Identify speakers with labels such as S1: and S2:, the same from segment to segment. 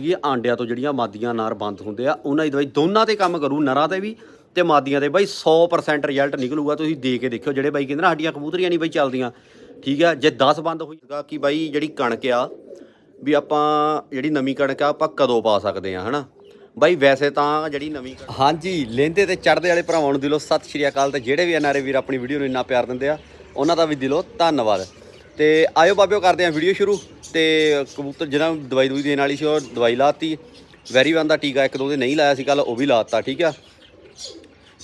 S1: ਇਹ ਆਂਡਿਆਂ ਤੋਂ ਜਿਹੜੀਆਂ ਮਾਦੀਆਂ ਨਾਰ ਬੰਦ ਹੁੰਦੇ ਆ, ਉਹਨਾਂ ਦੀ ਦਵਾਈ ਦੋਨਾਂ ਤੇ ਕੰਮ ਕਰੂ, ਨਰਾਂ ਤੇ ਵੀ, ਤੇ ਮਾਦੀਆਂ ਤੇ ਬਾਈ 100% ਰਿਜ਼ਲਟ ਨਿਕਲੂਗਾ, ਤੁਸੀਂ ਦੇ ਕੇ ਦੇਖਿਓ ਜਿਹੜੇ ਬਾਈ ਕਹਿੰਦੇ ਨਾ, ਸਾਡੀਆਂ ਕਬੂਤਰੀਆਂ ਨਹੀਂ ਬਾਈ ਚੱਲਦੀਆਂ। ਠੀਕ ਆ, ਜੇ 10 ਬੰਦ ਹੋਈਗਾ ਕਿ ਬਾਈ ਜਿਹੜੀ ਕਣਕ ਆ, ਵੀ ਆਪਾਂ ਜਿਹੜੀ ਨਵੀਂ ਕਣਕ ਆ, ਆਪਾਂ ਕਦੋਂ ਪਾ ਸਕਦੇ ਆ, ਹਨਾ? ਬਾਈ ਵੈਸੇ ਤਾਂ ਜਿਹੜੀ ਨਵੀਂ ਹਾਂਜੀ ਲੈਂਦੇ ਤੇ ਚੜਦੇ ਵਾਲੇ ਭਰਾਵਾਂ ਨੂੰ ਦਿਲੋਂ ਸਤਿ ਸ਼੍ਰੀ ਅਕਾਲ ਤੇ ਜਿਹੜੇ ਵੀ ਐਨਆਰਏ ਵੀਰ ਆਪਣੀ ਵੀਡੀਓ ਨੂੰ ਇੰਨਾ ਪਿਆਰ ਦਿੰਦੇ ਆ, ਉਹਨਾਂ ਦਾ ਵੀ ਦਿਲੋਂ ਧੰਨਵਾਦ। ਤੇ ਆਇਓ ਬਾਬਿਓ ਕਰਦੇ ਆ ਵੀਡੀਓ ਸ਼ੁਰੂ। ਤੇ ਕਬੂਤਰ ਜਿਹਨਾਂ ਨੂੰ ਦਵਾਈ ਦੂਈ ਦੇਣ ਵਾਲੀ ਸੀ, ਉਹ ਦਵਾਈ ਲਾਤੀ। ਵੈਰੀ ਵਨ ਦਾ ਟੀਕਾ, ਇੱਕ ਦੋ ਦੇ ਨਹੀਂ ਲਾਇਆ ਸੀ ਕੱਲ ਉਹ ਵੀ ਲਾਤਾ, ਠੀਕ ਆ।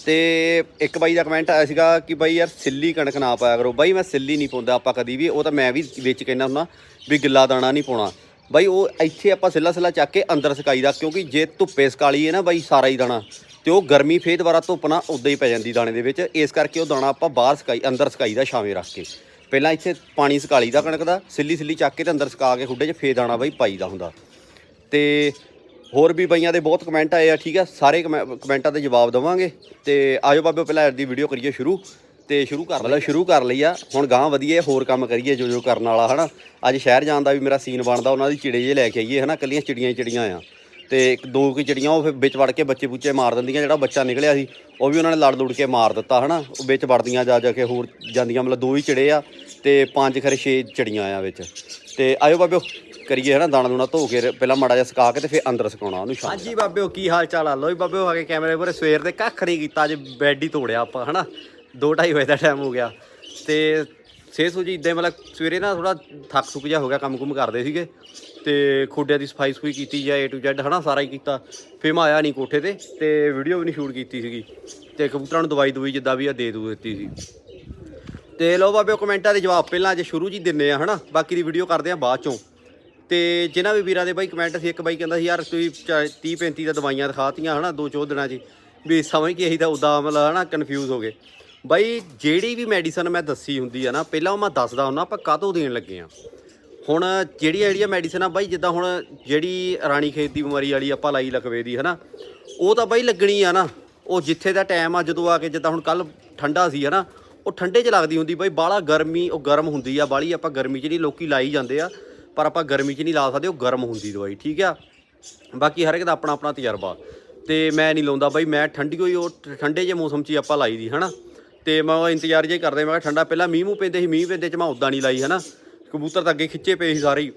S1: ਤੇ ਇੱਕ ਬਾਈ ਦਾ ਕਮੈਂਟ ਆਇਆ ਸੀਗਾ ਕਿ ਬਾਈ ਯਾਰ ਸਿੱਲੀ ਕਣਕ ਨਾ ਪਾਇਆ ਕਰੋ। ਬਾਈ, ਮੈਂ ਸਿੱਲੀ ਨਹੀਂ ਪਾਉਂਦਾ ਆਪਾਂ ਕਦੀ ਵੀ। ਉਹ ਤਾਂ ਮੈਂ ਵੀ ਵਿੱਚ ਕਹਿੰਦਾ ਹੁੰਦਾ ਵੀ ਗਿੱਲਾ ਦਾਣਾ ਨਹੀਂ ਪਾਉਣਾ। ਬਾਈ, ਉਹ ਇੱਥੇ ਆਪਾਂ ਸਿੱਲਾ ਸਿੱਲਾ ਚੱਕ ਕੇ ਅੰਦਰ ਸਕਾਈ ਦਾ, ਕਿਉਂਕਿ ਜੇ ਧੁੱਪੇ ਸਕਾਲੀਏ ਨਾ ਬਾਈ ਸਾਰਾ ਹੀ ਦਾਣਾ, ਤੇ ਉਹ ਗਰਮੀ ਫੇਰ ਦੁਬਾਰਾ ਧੁੱਪ ਨਾ ਉਦਾਂ ਹੀ ਪੈ ਜਾਂਦੀ ਦਾਣੇ ਦੇ ਵਿੱਚ। ਇਸ ਕਰਕੇ ਉਹ ਦਾਣਾ ਆਪਾਂ ਬਾਹਰ ਸਕਾਈ, ਅੰਦਰ ਸਕਾਈ ਦਾ ਛਾਵੇਂ ਰੱਖ ਕੇ। ਪਹਿਲਾਂ ਇੱਥੇ ਪਾਣੀ ਸੁਕਾਲੀ ਦਾ ਕਣਕ ਦਾ ਸਿੱਲੀ ਸਿੱਲੀ ਚੱਕ ਕੇ ਤੇ ਅੰਦਰ ਸੁਕਾ ਕੇ ਖੁੱਡੇ 'ਚ ਫੇਰ ਦਾਣਾ ਬਾਈ ਪਾਈਦਾ ਹੁੰਦਾ। ਤੇ ਹੋਰ ਵੀ ਬਈਆਂ ਦੇ ਬਹੁਤ ਕਮੈਂਟ ਆਏ ਆ ਠੀਕ ਆ? ਸਾਰੇ ਕਮੈ- ਕਮੈਂਟਾਂ ਦੇ ਜਵਾਬ ਦਵਾਂਗੇ। ਤੇ ਆਜੋ ਬਾਬੇ ਪਹਿਲਾਂ ਦੀ ਵੀਡੀਓ ਕਰੀਏ ਸ਼ੁਰੂ। ਤੇ ਸ਼ੁਰੂ ਕਰ ਮਤਲਬ ਸ਼ੁਰੂ ਕਰ ਲਈ ਆ। ਹੁਣ ਗਾਂ ਵਧੀਏ ਹੋਰ ਕੰਮ ਕਰੀਏ ਜੋ ਜੋ ਕਰਨ ਵਾਲਾ ਹਨਾ? ਅੱਜ ਸ਼ਹਿਰ ਜਾਣ ਦਾ ਵੀ ਮੇਰਾ ਸੀਨ ਬਣਦਾ ਉਹਨਾਂ ਦੀ ਚਿੜੇ ਜੇ ਲੈ ਕੇ ਆਈਏ ਹਨਾ? ਕੱਲੀਆਂ ਚਿੜੀਆਂ ਚਿੜੀਆਂ ਆ। ਤੇ ਇੱਕ ਦੋ ਕੀ ਚਿੜੀਆਂ ਉਹ ਫਿਰ ਵਿੱਚ ਵੜ ਕੇ ਬੱਚੇ ਬੁੱਚੇ ਮਾਰ ਦਿੰਦੀਆਂ, ਜਿਹੜਾ ਬੱਚਾ ਨਿਕਲਿਆ ਸੀ, ਉਹ ਵੀ ਉਹਨਾਂ ਨੇ ਲੜ ਲੁੜ ਕੇ ਮਾਰ ਦਿੱਤਾ, ਹਨਾ? ਉਹ ਵਿੱਚ ਵੜਦੀਆਂ ਜਾ ਜਾ ਕੇ ਹੋਰ ਜਾਂਦੀਆਂ, ਮਤਲਬ ਦੋ ਹੀ ਚਿੜੇ ਆ ਤੇ ਪੰਜ ਖਰੇ ਛੇ ਚਿੜੀਆਂ ਆ ਵਿੱਚ। ਤੇ ਆਇਓ ਬਾਬਿਓ, ਕਰੀਏ, ਹਨਾ, ਦਾਣਾ ਦੂਣਾ ਧੋ ਕੇ, ਪਹਿਲਾਂ ਮਾੜਾ ਜਿਹਾ ਸੁਕਾ ਕੇ ਤੇ ਫਿਰ ਅੰਦਰ ਸੁਕਾਉਣਾ ਉਹਨੂੰ ਸ਼ਾਮ ਹਾਂਜੀ ਬਾਬਿਓ, ਕੀ ਹਾਲ ਚਾਲ ਆ? ਲੋ ਜੀ ਬਾਬਿਓ, ਆ ਕੇ ਕੈਮਰੇ ਪੂਰੇ ਸਵੇਰ ਦੇ ਕੱਖ ਨਹੀਂ ਕੀਤਾ, ਅੱਜ ਬੈੱਡ ਹੀ ਤੋੜਿਆ ਆਪਾਂ, ਹਨਾ? 2:30 ਵਜੇ ਦਾ ਟਾਈਮ ਹੋ ਗਿਆ। ਤੇ ਸੇ ਸੋ ਜੀ, ਇਦਾਂ ਮਤਲਬ ਸਵੇਰੇ ਨਾ ਥੋੜਾ ਥੱਕ ਥੁੱਕ ਜਿਹਾ ਹੋ ਗਿਆ, ਕੰਮ ਕੁਮ ਕਰਦੇ ਸੀਗੇ। ਤੇ ਖੋਡਿਆਂ ਦੀ ਸਫ਼ਾਈ ਸਫੂਈ ਕੀਤੀ ਜਾਂ A to Z, ਹਨਾ, ਸਾਰਾ ਹੀ ਕੀਤਾ। ਫਿਰ ਮੈਂ ਆਇਆ ਨਹੀਂ ਕੋਠੇ ਤੇ ਤੇ ਵੀਡੀਓ ਵੀ ਨਹੀਂ ਸ਼ੂਟ ਕੀਤੀ ਸੀਗੀ। ਤੇ ਕਬੂਤਰਾਂ ਨੂੰ ਦਵਾਈ ਦਵਾਈ ਜਿੱਦਾਂ ਵੀ ਆ, ਦੇ ਦੂ ਦਿੱਤੀ ਸੀ। ਤੇ ਲੋ ਬਾਬਿਓ ਕਮੈਂਟਾਂ ਦੇ ਜਵਾਬ ਪਹਿਲਾਂ ਅੱਜ ਸ਼ੁਰੂ ਜੀ ਦਿੰਨੇ ਆ, ਹਨਾ। ਬਾਕੀ ਦੀ ਵੀਡੀਓ ਕਰਦੇ ਆ ਬਾਅਦ ਚੋਂ। ਤੇ ਜਿਨ੍ਹਾਂ ਵੀ ਵੀਰਾਂ ਦੇ ਬਾਈ ਕਮੈਂਟ ਸੀ, ਇੱਕ ਬਾਈ ਕਹਿੰਦਾ ਸੀ, ਯਾਰ, ਤੁਸੀਂ 30 35 ਦਾ ਦਵਾਈਆਂ ਦਿਖਾਤੀਆਂ, ਹਨਾ, ਦੋ ਚੋ ਦਿਨਾਂ 'ਚ। ਵੀ ਸਮਝ ਕੇ ਅਸੀਂ ਤਾਂ ਉਦਾਂ ਮਤਲਬ, ਹਨਾ ਕਨਫਿਊਜ਼ ਹੋ ਗਏ। ਬਾਈ, ਜਿਹੜੀ ਵੀ ਮੈਡੀਸਨ ਮੈਂ ਦੱਸੀ ਹੁੰਦੀ ਆ ਨਾ, ਪਹਿਲਾਂ ਉਹ ਮੈਂ ਦੱਸਦਾ ਹੁੰਦਾ, ਆਪਾਂ ਕਾਹਤੋਂ ਦੇਣ ਲੱਗੇ ਆ? ਹੁਣ ਜਿਹੜੀਆਂ ਜਿਹੜੀਆਂ ਮੈਡੀਸਨ ਆ ਬਾਈ, ਜਿੱਦਾਂ ਹੁਣ ਜਿਹੜੀ ਰਾਣੀ ਖੇਤ ਦੀ ਬਿਮਾਰੀ ਵਾਲੀ ਆਪਾਂ ਲਾਈ ਲਕਵੇ ਦੀ, ਹਨਾ? ਉਹ ਤਾਂ ਬਾਈ ਲੱਗਣੀ ਆ ਨਾ। ਉਹ ਜਿੱਥੇ ਦਾ ਟਾਈਮ ਆ, ਜਦੋਂ ਆ ਕੇ ਜਿੱਦਾਂ ਹੁਣ ਕੱਲ ਠੰਡਾ ਸੀ, ਹਨਾ? ਉਹ ਠੰਡੇ 'ਚ ਲੱਗਦੀ ਹੁੰਦੀ ਬਾਈ। ਬਾਹਲਾ ਗਰਮੀ, ਉਹ ਗਰਮ ਹੁੰਦੀ ਆ ਬਾਹਲੀ। ਆਪਾਂ ਗਰਮੀ 'ਚ ਨਹੀਂ, ਲੋਕੀ ਲਾਈ ਜਾਂਦੇ ਆ। ਪਰ ਆਪਾਂ ਗਰਮੀ 'ਚ ਨਹੀਂ ਲਾ ਸਕਦੇ, ਉਹ ਗਰਮ ਹੁੰਦੀ ਦਵਾਈ, ਠੀਕ ਆ? ਬਾਕੀ ਹਰ ਇੱਕ ਦਾ ਆਪਣਾ ਆਪਣਾ ਤਜਰਬਾ। ਤੇ ਮੈਂ ਨਹੀਂ ਲਾਉਂਦਾ ਬਾਈ। ਮੈਂ ਠੰਡੀ ਹੋਈ ਉਹ ਠੰਡੇ ਜਿਹੇ ਮੌਸਮ 'ਚ ਹੀ ਆਪਾਂ ਲਾਈ ਦੀ, ਹਨਾ? ਤੇ ਮੈਂ ਉਹ ਇੰਤਜ਼ਾਰ ਜੇ ਕਰਦੇ, ਮੈਂ ਕਿਹਾ ਠੰਡਾ, ਪਹਿਲਾਂ ਮੀਂਹ ਮੂੰਹ ਪੈਂਦੇ ਸੀ, ਮੀਂਹ ਪੈਂਦੇ 'ਚ ਮੈਂ ਉਦਾਂ ਨਹੀਂ ਲਾਈ, ਹਨਾ? ਕਬੂਤਰ ਤਾਂ ਅੱਗੇ ਖਿੱਚੇ ਪਏ ਸੀ ਸਾਰੇ ਹੀ,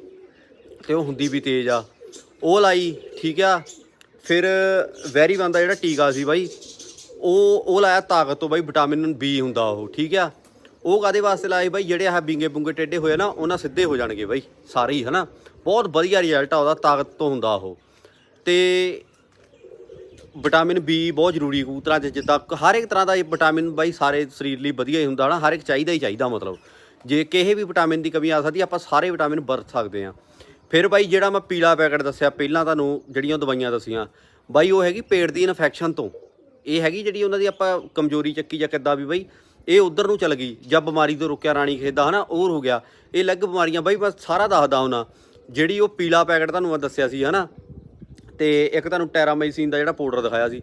S1: ਤੇ ਉਹ ਹੁੰਦੀ ਵੀ ਤੇਜ਼ ਆ। ਉਹ ਲਾਈ, ਠੀਕ ਆ। ਫਿਰ ਵੈਰੀ ਵਨ ਦਾ ਜਿਹੜਾ ਟੀਕਾ ਸੀ ਬਾਈ, ਉਹ ਉਹ ਲਾਇਆ ਤਾਕਤ ਤੋਂ ਬਾਈ ਵਿਟਾਮਿਨ ਬੀ ਹੁੰਦਾ ਉਹ, ਠੀਕ ਆ। ਉਹ ਕਾਦੇ ਵਾਸਤੇ ਲਾਏ ਬਾਈ? ਜਿਹੜੇ ਆਹ ਬਿੰਗੇ ਬੁੰਗੇ ਟੇਡੇ ਹੋਏ ਨਾ, ਉਹਨਾਂ ਸਿੱਧੇ ਹੋ ਜਾਣਗੇ ਬਾਈ, ਸਾਰੇ ਹੀ, ਹਨਾ। ਬਹੁਤ ਵਧੀਆ ਰਿਜ਼ਲਟ ਆ ਉਹਦਾ, ਤਾਕਤ ਤੋਂ ਹੁੰਦਾ ਉਹ। ਤੇ ਵਿਟਾਮਿਨ ਬੀ ਬਹੁਤ ਜ਼ਰੂਰੀ ਕਬੂਤਰਾਂ 'ਚ, ਜਿੱਦਾਂ ਹਰ ਇੱਕ ਤਰ੍ਹਾਂ ਦਾ ਇਹ ਵਿਟਾਮਿਨ ਬਾਈ ਸਾਰੇ ਸਰੀਰ ਲਈ ਵਧੀਆ ਹੀ ਹੁੰਦਾ ਨਾ ਹਰ ਇੱਕ ਚਾਹੀਦਾ ਹੀ ਚਾਹੀਦਾ, ਮਤਲਬ। ਜੇ ਕਿਸੇ ਵੀ ਵਿਟਾਮਿਨ ਦੀ ਕਮੀ ਆ ਸਕਦੀ, ਆਪਾਂ ਸਾਰੇ ਵਿਟਾਮਿਨ ਵਰਤ ਸਕਦੇ ਆ ਫਿਰ ਬਾਈ, ਜਿਹੜਾ ਮੈਂ ਪੀਲਾ ਪੈਕਟ ਦੱਸਿਆ, ਪਹਿਲਾਂ ਤੁਹਾਨੂੰ ਜਿਹੜੀਆਂ ਦਵਾਈਆਂ ਦੱਸੀਆਂ, ਬਾਈ ਉਹ ਹੈਗੀ ਪੇਟ ਦੀ ਇਨਫੈਕਸ਼ਨ ਤੋਂ। ਇਹ ਹੈਗੀ ਜਿਹੜੀ ਉਹਨਾਂ ਦੀ ਆਪਾਂ ਕਮਜ਼ੋਰੀ ਚੱਕੀ ਜਾਂ ਕਿੱਦਾਂ ਵੀ ਬਾਈ, ਇਹ ਉਧਰ ਨੂੰ ਚਲ ਗਈ, ਜਾਂ ਬਿਮਾਰੀ ਤੋਂ ਰੁਕਿਆ ਰਾਣੀ ਖੇਦਾ, ਹਨਾ, ਹੋਰ ਹੋ ਗਿਆ। ਇਹ ਲੱਗ ਬਿਮਾਰੀਆਂ, ਬਾਈ ਮੈਂ ਸਾਰਾ ਦੱਸਦਾ ਉਹਨਾਂ ਜਿਹੜੀ ਉਹ ਪੀਲਾ ਪੈਕਟ ਤੁਹਾਨੂੰ ਮੈਂ ਦੱਸਿਆ ਸੀ, ਹਨਾ। ਤੇ ਇੱਕ ਤੁਹਾਨੂੰ ਟੈਰਾਮਾਈਸਿਨ ਦਾ ਜਿਹੜਾ ਪਾਊਡਰ ਦਿਖਾਇਆ ਸੀ।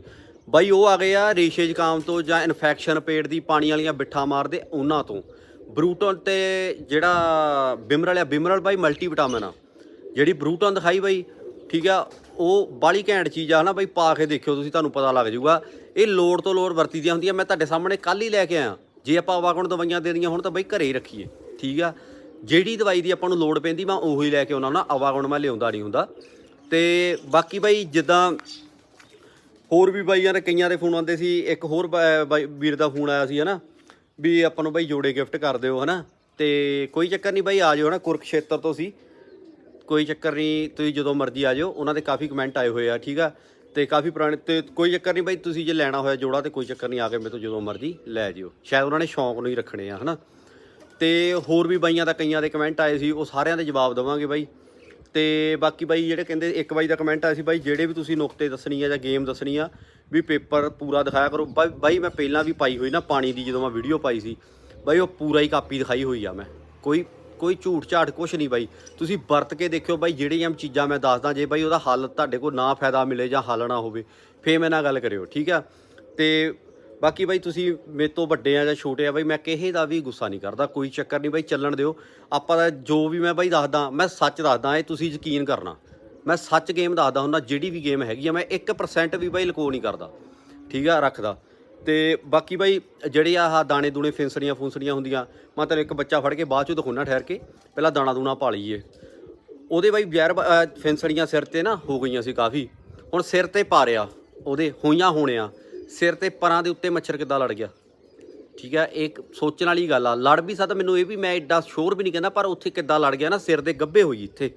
S1: ਬਾਈ, ਉਹ ਆ ਗਏ ਆ ਰੇਸ਼ੇ ਜ਼ੁਕਾਮ ਤੋਂ ਜਾਂ ਇਨਫੈਕਸ਼ਨ ਪੇਟ ਦੀ ਪਾਣੀ ਵਾਲੀਆਂ ਬਿੱਠਾਂ ਮਾਰਦੇ ਉਹਨਾਂ ਤੋਂ। ਬਰੂਟਨ ਤੇ ਜਿਹੜਾ ਬਿਮਰਲ ਆ, ਬਿਮਰਲ ਬਾਈ ਮਲਟੀ ਵਿਟਾਮਿਨ ਆ। ਜਿਹੜੀ ਬਰੂਟਨ ਦਿਖਾਈ ਬਾਈ, ਠੀਕ ਆ, ਉਹ ਬਾਲੀ ਘੈਂਟ ਚੀਜ਼ ਆ ਹਨਾ ਬਾਈ, ਪਾ ਕੇ ਦੇਖਿਓ ਤੁਸੀਂ, ਤੁਹਾਨੂੰ ਪਤਾ ਲੱਗ ਜਾਊਗਾ। ਇਹ ਲੋੜ ਤੋਂ ਲੋੜ ਵਰਤੀ ਦੀਆਂ ਹੁੰਦੀਆਂ, ਮੈਂ ਤੁਹਾਡੇ ਸਾਹਮਣੇ ਕੱਲ ਹੀ ਲੈ ਕੇ ਆਇਆ। ਜੇ ਆਪਾਂ ਆਵਾਗੁਣ ਦਵਾਈਆਂ ਦੇਣੀਆਂ ਹੁਣ ਤਾਂ ਬਾਈ ਘਰੇ ਹੀ ਰੱਖੀਏ, ਠੀਕ ਆ। ਜਿਹੜੀ ਦਵਾਈ ਦੀ ਆਪਾਂ ਨੂੰ ਲੋੜ ਪੈਂਦੀ, ਮੈਂ ਉਹੀ ਲੈ ਕੇ ਆਉਣਾ ਨਾ ਆਵਾਗੁਣ ਮੈਂ ਲਿਆਉਂਦਾ ਨਹੀਂ ਹੁੰਦਾ। ਤੇ ਬਾਕੀ ਬਾਈ, ਜਿੱਦਾਂ ਹੋਰ ਵੀ ਬਾਈਆਂ ਦੇ ਕਈਆਂ ਦੇ ਫੋਨ ਆਉਂਦੇ ਸੀ, ਇੱਕ ਹੋਰ ਬਾ- ਬਾਈ, ਵੀਰ ਦਾ ਫੋਨ ਆਇਆ ਸੀ, ਹਨਾ? ਵੀ ਆਪਾਂ ਨੂੰ ਬਾਈ ਜੋੜੇ ਗਿਫਟ ਕਰ ਦਿਓ, ਹਨਾ? ਤੇ ਕੋਈ ਚੱਕਰ ਨਹੀਂ ਬਾਈ, ਆ ਜਾਓ, ਹਨਾ? ਕੁਰਕਸ਼ੇਤਰ ਤੋਂ ਸੀ। ਕੋਈ ਚੱਕਰ ਨਹੀਂ, ਤੁਸੀਂ ਜਦੋਂ ਮਰਜ਼ੀ ਆ ਜਾਓ। ਉਹਨਾਂ ਦੇ ਕਾਫੀ ਕਮੈਂਟ ਆਏ ਹੋਏ ਆ, ਠੀਕ ਆ? ਤੇ ਕਾਫੀ ਪੁਰਾਣੇ ਤੇ ਕੋਈ ਚੱਕਰ ਨਹੀਂ ਬਾਈ, ਤੁਸੀਂ ਜੇ ਲੈਣਾ ਹੋਇਆ ਜੋੜਾ ਤੇ ਕੋਈ ਚੱਕਰ ਨਹੀਂ, ਆ ਕੇ ਮੇਰੇ ਤੋਂ ਜਦੋਂ ਮਰਜ਼ੀ ਲੈ ਜਿਓ। ਸ਼ਾਇਦ ਉਹਨਾਂ ਨੇ ਸ਼ੌਂਕ ਨੂੰ ਹੀ ਰੱਖਣੇ ਆ, ਹਨਾ? ਤੇ ਹੋਰ ਵੀ ਬਾਈਆਂ ਦਾ ਕਈਆਂ ਦੇ ਕਮੈਂਟ ਆਏ ਸੀ, ਉਹ ਸਾਰਿਆਂ ਦੇ ਜਵਾਬ ਦੇਵਾਂਗੇ ਬਾਈ। ਤੇ ਬਾਕੀ ਬਾਈ ਜਿਹੜੇ ਕਹਿੰਦੇ ਇੱਕ ਬਾਈ ਦਾ ਕਮੈਂਟ ਆਇਆ ਸੀ ਬਾਈ, ਜਿਹੜੇ ਵੀ ਤੁਸੀਂ ਨੁਕਤੇ ਦੱਸਣੀ ਆ ਜਾਂ ਗੇਮ ਦੱਸਣੀ ਆ, ਵੀ ਪੇਪਰ ਪੂਰਾ ਦਿਖਾਇਆ ਕਰੋ। ਬਾਈ- ਬਾਈ ਮੈਂ ਪਹਿਲਾਂ ਵੀ ਪਾਈ ਹੋਈ ਨਾ ਪਾਣੀ ਦੀ ਜਦੋਂ ਮੈਂ ਵੀਡੀਓ ਪਾਈ ਸੀ, ਬਾਈ ਉਹ ਪੂਰਾ ਹੀ ਕਾਪੀ ਦਿਖਾਈ ਹੋਈ ਆ ਮੈਂ। ਕੋਈ ਕੋਈ ਝੂਠ ਝਾੜ ਕੁਛ ਨਹੀਂ ਬਾਈ। ਤੁਸੀਂ ਵਰਤ ਕੇ ਦੇਖਿਓ ਬਾਈ ਜਿਹੜੀਆਂ ਚੀਜ਼ਾਂ ਮੈਂ ਦੱਸਦਾ, ਜੇ ਬਾਈ ਉਹਦਾ ਹੱਲ ਤੁਹਾਡੇ ਕੋਲ ਨਾ ਫਾਇਦਾ ਮਿਲੇ ਜਾਂ ਹੱਲ ਨਾ ਹੋਵੇ, ਫੇਰ ਮੇਰੇ ਨਾਲ ਗੱਲ ਕਰਿਓ, ਠੀਕ ਆ? ਤੇ ਬਾਕੀ ਬਾਈ ਤੁਸੀਂ ਮੇਰੇ ਤੋਂ ਵੱਡੇ ਆ ਜਾਂ ਛੋਟੇ ਆ ਬਾਈ, ਮੈਂ ਕਿਸੇ ਦਾ ਵੀ ਗੁੱਸਾ ਨਹੀਂ ਕਰਦਾ, ਕੋਈ ਚੱਕਰ ਨਹੀਂ ਬਾਈ, ਚੱਲਣ ਦਿਓ। ਆਪਾਂ ਦਾ ਜੋ ਵੀ ਮੈਂ ਬਾਈ ਦੱਸਦਾ, ਮੈਂ ਸੱਚ ਦੱਸਦਾ, ਇਹ ਤੁਸੀਂ ਯਕੀਨ ਕਰਨਾ। ਮੈਂ ਸੱਚ ਗੇਮ ਦੱਸਦਾ ਹੁੰਦਾ, ਜਿਹੜੀ ਵੀ ਗੇਮ ਹੈਗੀ ਆ, ਮੈਂ 1% ਵੀ ਬਾਈ ਲਕੋ ਨਹੀਂ ਕਰਦਾ। ਠੀਕ ਆ, ਰੱਖਦਾ। ਤੇ ਬਾਕੀ ਬਾਈ, ਜਿਹੜੇ ਆਹ ਦਾਣੇ ਦੂਣੇ ਫਿੰਸੜੀਆਂ ਫੁੰਸੜੀਆਂ ਹੁੰਦੀਆਂ, ਮੈਂ ਤੈਨੂੰ ਇੱਕ ਬੱਚਾ ਫੜ ਕੇ ਬਾਅਦ 'ਚੋਂ ਦਿਖਾਉਣਾ ਠਹਿਰ ਕੇ, ਪਹਿਲਾਂ ਦਾਣਾ ਦੂਣਾ ਪਾ ਲਈਏ। ਉਹਦੇ ਬਾਈ ਬੈਰ ਅਹ, ਫਿੰਸੜੀਆਂ ਸਿਰ ਤੇ ਨਾ ਹੋ ਗਈਆਂ ਸੀ ਕਾਫੀ। ਹੁਣ ਸਿਰ ਤੇ ਪਾ ਰਿਆ, ਉਹਦੇ ਹੋਈਆਂ ਹੋਣਿਆ ਸਿਰ ਤੇ ਪਰਾਂ ਦੇ ਉੱਤੇ ਮੱਛਰ ਕਿੱਦਾਂ ਲੜ ਗਿਆ? ਠੀਕ ਹੈ, ਇਹ ਇੱਕ ਸੋਚਣ ਵਾਲੀ ਗੱਲ ਆ। ਲੜ ਵੀ ਸਕਦਾ, ਮੈਨੂੰ ਇਹ ਵੀ ਮੈਂ ਐਡਾ ਸ਼ੋਰ ਵੀ ਨਹੀਂ ਕਹਿੰਦਾ, ਪਰ ਉੱਥੇ ਕਿੱਦਾਂ ਲੜ ਗਿਆ ਨਾ, ਸਿਰ ਦੇ ਗੱਭੇ ਹੋਈ ਇੱਥੇ।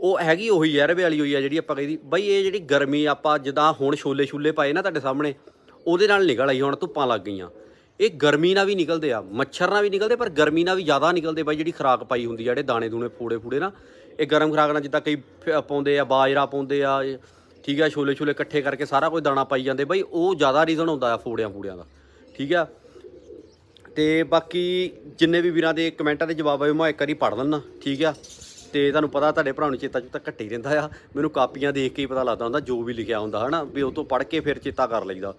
S1: ਉਹ ਹੈਗੀ ਉਹੀ ਯਾਰਵੇ ਵਾਲੀ ਹੋਈ ਆ ਜਿਹੜੀ ਆਪਾਂ ਕਹਿੰਦੀ ਬਈ ਇਹ ਜਿਹੜੀ ਗਰਮੀ ਆਪਾਂ ਜਿੱਦਾਂ ਹੁਣ ਛੋਲੇ ਛੁੱਲੇ ਪਾਏ ਨਾ ਤੁਹਾਡੇ ਸਾਹਮਣੇ, ਉਹਦੇ ਨਾਲ ਨਿਕਲ ਆਈ, ਹੁਣ ਧੁੱਪਾਂ ਲੱਗ ਗਈਆਂ। ਇਹ ਗਰਮੀ ਨਾਲ ਵੀ ਨਿਕਲਦੇ ਆ, ਮੱਛਰ ਨਾਲ ਵੀ ਨਿਕਲਦੇ, ਪਰ ਗਰਮੀ ਨਾਲ ਵੀ ਜ਼ਿਆਦਾ ਨਿਕਲਦੇ ਬਾਈ ਜਿਹੜੀ ਖਰਾਕ ਪਾਈ ਹੁੰਦੀ ਆ, ਜਿਹੜੇ ਦਾਣੇ ਦੂਣੇ ਫੂੜੇ ਫੂੜੇ ਨਾ। ਇਹ ਗਰਮ ਖਰਾਕ ਨਾਲ ਜਿੱਦਾਂ ਕਈ ਫ- ਪਾਉਂਦੇ ਆ, ਬਾਜਰਾ ਪਾਉਂਦੇ ਆ ਠੀਕ ਆ, ਛੋਲੇ ਛੋਲੇ ਇਕੱਠੇ ਕਰਕੇ ਸਾਰਾ ਕੁਝ ਦਾਣਾ ਪਾਈ ਜਾਂਦੇ। ਬਾਈ ਉਹ ਜ਼ਿਆਦਾ ਰੀਜ਼ਨ ਹੁੰਦਾ ਆ ਫੋੜਿਆਂ ਫੂੜਿਆਂ ਦਾ, ਠੀਕ ਆ? ਤੇ ਬਾਕੀ ਜਿੰਨੇ ਵੀ ਵੀਰਾਂ ਦੇ ਕਮੈਂਟਾਂ ਦੇ ਜਵਾਬ ਆਏ ਮੈਂ ਇੱਕ ਵਾਰੀ ਪੜ੍ਹ ਲੈਣਾ ਠੀਕ ਆ? ਤੇ ਤੁਹਾਨੂੰ ਪਤਾ ਤੁਹਾਡੇ ਭਰਾ ਨੂੰ ਚੇਤਾ ਚੁੱਤਾ ਘੱਟ ਹੀ ਰਹਿੰਦਾ ਆ। ਮੈਨੂੰ ਕਾਪੀਆਂ ਦੇਖ ਕੇ ਹੀ ਪਤਾ ਲੱਗਦਾ ਹੁੰਦਾ ਜੋ ਵੀ ਲਿਖਿਆ ਹੁੰਦਾ, ਹਨਾ? ਵੀ ਉਹ ਤੋਂ ਪੜ੍ਹ ਕੇ ਫਿਰ ਚੇਤਾ ਕਰ ਲਈਦਾ।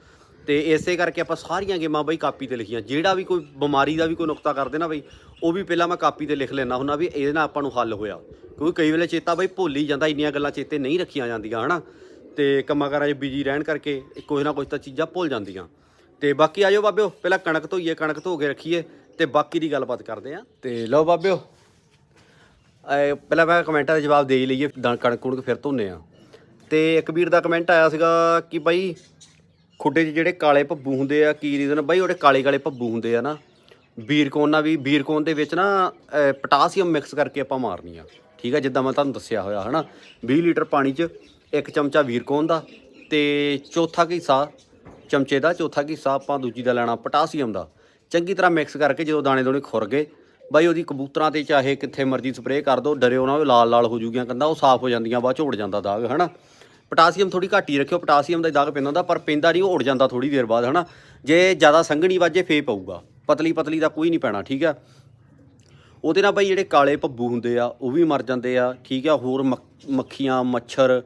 S1: ਤੇ ਇਸੇ ਕਰਕੇ ਆਪਾਂ ਸਾਰੀਆਂ ਗੇਮਾਂ ਬਈ ਕਾਪੀ ਤੇ ਲਿਖੀਆਂ। ਜਿਹੜਾ ਵੀ ਕੋਈ ਬਿਮਾਰੀ ਦਾ ਵੀ ਕੋਈ ਨੁਕਤਾ ਕਰਦੇ ਨਾ ਬਈ, ਉਹ ਵੀ ਪਹਿਲਾਂ ਮੈਂ ਕਾਪੀ ਤੇ ਲਿਖ ਲੈਣਾ ਹੁੰਦਾ ਵੀ ਇਹਦੇ ਨਾਲ ਆਪਾਂ ਨੂੰ ਹੱਲ ਹੋਇਆ। ਕਿਉਂਕਿ ਕਈ ਵੇਲੇ ਚੇਤਾ ਬਈ ਭੁੱਲ ਹੀ ਜਾਂਦਾ, ਇੰਨੀਆਂ ਗੱਲਾਂ ਚੇਤੇ ਨਹੀਂ ਰੱਖੀਆਂ ਜਾਂਦੀਆਂ, ਹਨਾ? ਤੇ ਕੰਮਾਂ ਕਾਰਾਂ 'ਚ ਬਿਜ਼ੀ ਰਹਿਣ ਕਰਕੇ ਕੁਝ ਨਾ ਕੁਝ ਤਾਂ ਚੀਜ਼ਾਂ ਭੁੱਲ ਜਾਂਦੀਆਂ। ਤੇ ਬਾਕੀ ਆਜੋ ਬਾਬਿਓ, ਪਹਿਲਾਂ ਕਣਕ ਧੋਈਏ, ਕਣਕ ਧੋ ਕੇ ਰੱਖੀਏ ਤੇ ਬਾਕੀ ਦੀ ਗੱਲਬਾਤ ਕਰਦੇ ਆਂ। ਤੇ ਲਓ ਬਾਬਿਓ, ਐ ਪਹਿਲਾਂ ਮੈਂ ਕਮੈਂਟਾਂ ਦੇ ਜਵਾਬ ਦੇ ਹੀ ਲਈਏ ਦਾਂ ਕਣਕ ਕੁਣਕ ਫਿਰ ਧੋਨੇ ਆ। ਤੇ ਇੱਕ ਵੀਰ ਦਾ ਕਮੈਂਟ ਆਇਆ ਸੀਗਾ ਕਿ ਬਾਈ ਖੁੱਡੇ 'ਚ ਜਿਹੜੇ ਕਾਲੇ ਭੱਬੂ ਹੁੰਦੇ ਆ, ਕੀ ਰੀਜ਼ਨ ਬਾਈ ਉਹਦੇ ਕਾਲੇ ਕਾਲੇ ਭੱਬੂ ਹੁੰਦੇ ਆ ਨਾ। ਬੀਰਕੋਨ ਨਾਲ ਵੀ ਬੀਰਕੋਨ ਦੇ ਵਿੱਚ ਨਾ ਪੋਟਾਸੀਅਮ ਮਿਕਸ ਕਰਕੇ ਆਪਾਂ ਮਾਰਨੀ ਆ ਠੀਕ ਆ, ਜਿੱਦਾਂ ਮੈਂ ਤੁਹਾਨੂੰ ਦੱਸਿਆ ਹੋਇਆ, ਹਨਾ। 20 ਲੀਟਰ ਪਾਣੀ 'ਚ ਇੱਕ ਚਮਚਾ ਵੀਰਕੋਨ ਦਾ ਤੇ ਚੌਥਾ ਕੁ ਹਿੱਸਾ ਚਮਚੇ ਦਾ ਚੌਥਾ ਕੁ ਹਿੱਸਾ ਆਪਾਂ ਦੂਜੀ ਦਾ ਲੈਣਾ ਪੋਟਾਸੀਅਮ ਦਾ। ਚੰਗੀ ਤਰ੍ਹਾਂ ਮਿਕਸ ਕਰਕੇ ਜਦੋਂ ਦਾਣੇ ਦੋਣੇ ਖੁਰ ਗਏ, ਬਾਈ ਉਹਦੀ ਕਬੂਤਰਾਂ ਤੇ ਚਾਹੇ ਕਿੱਥੇ ਮਰਜ਼ੀ ਸਪਰੇਅ ਕਰ ਦੋ ਡਰਿਓ ਨਾ ਉਹ ਲਾਲ ਲਾਲ ਹੋ ਜੂਗੀਆਂ ਕੰਦਾ ਉਹ ਸਾਫ਼ ਹੋ ਜਾਂਦੀਆਂ, ਬਾਅਦ ਚ ਉੜ ਜਾਂਦਾ ਦਾਗ, ਹਨਾ। ਪੋਟਾਸੀਅਮ ਥੋੜੀ ਘੱਟ ਹੀ ਰੱਖਿਓ, ਪੋਟਾਸੀਅਮ ਦਾ ਦਾਗ ਪੈਂਦਾ ਹੁੰਦਾ, ਪਰ ਪੈਂਦਾ ਨਹੀਂ, ਉਹ ਉੜ ਜਾਂਦਾ ਥੋੜੀ ਦੇਰ ਬਾਅਦ, ਹਨਾ। ਜੇ ਜ਼ਿਆਦਾ ਸੰਘਣੀ ਵਾਜੇ ਫੇ ਪਊਗਾ। ਪਤਲੀ ਪਤਲੀ ਦਾ ਕੋਈ ਨਹੀਂ ਪੈਣਾ, ਠੀਕ ਆ। ਉਹਦੇ ਨਾਲ ਬਾਈ ਜਿਹੜੇ ਕਾਲੇ ਭੱਬੂ ਹੁੰਦੇ ਆ, ਉਹ ਵੀ ਮਰ ਜਾਂਦੇ ਆ, ਠੀਕ ਆ। ਹੋਰ ਮੱਖ- ਮੱਖੀਆਂ, ਮੱਛਰ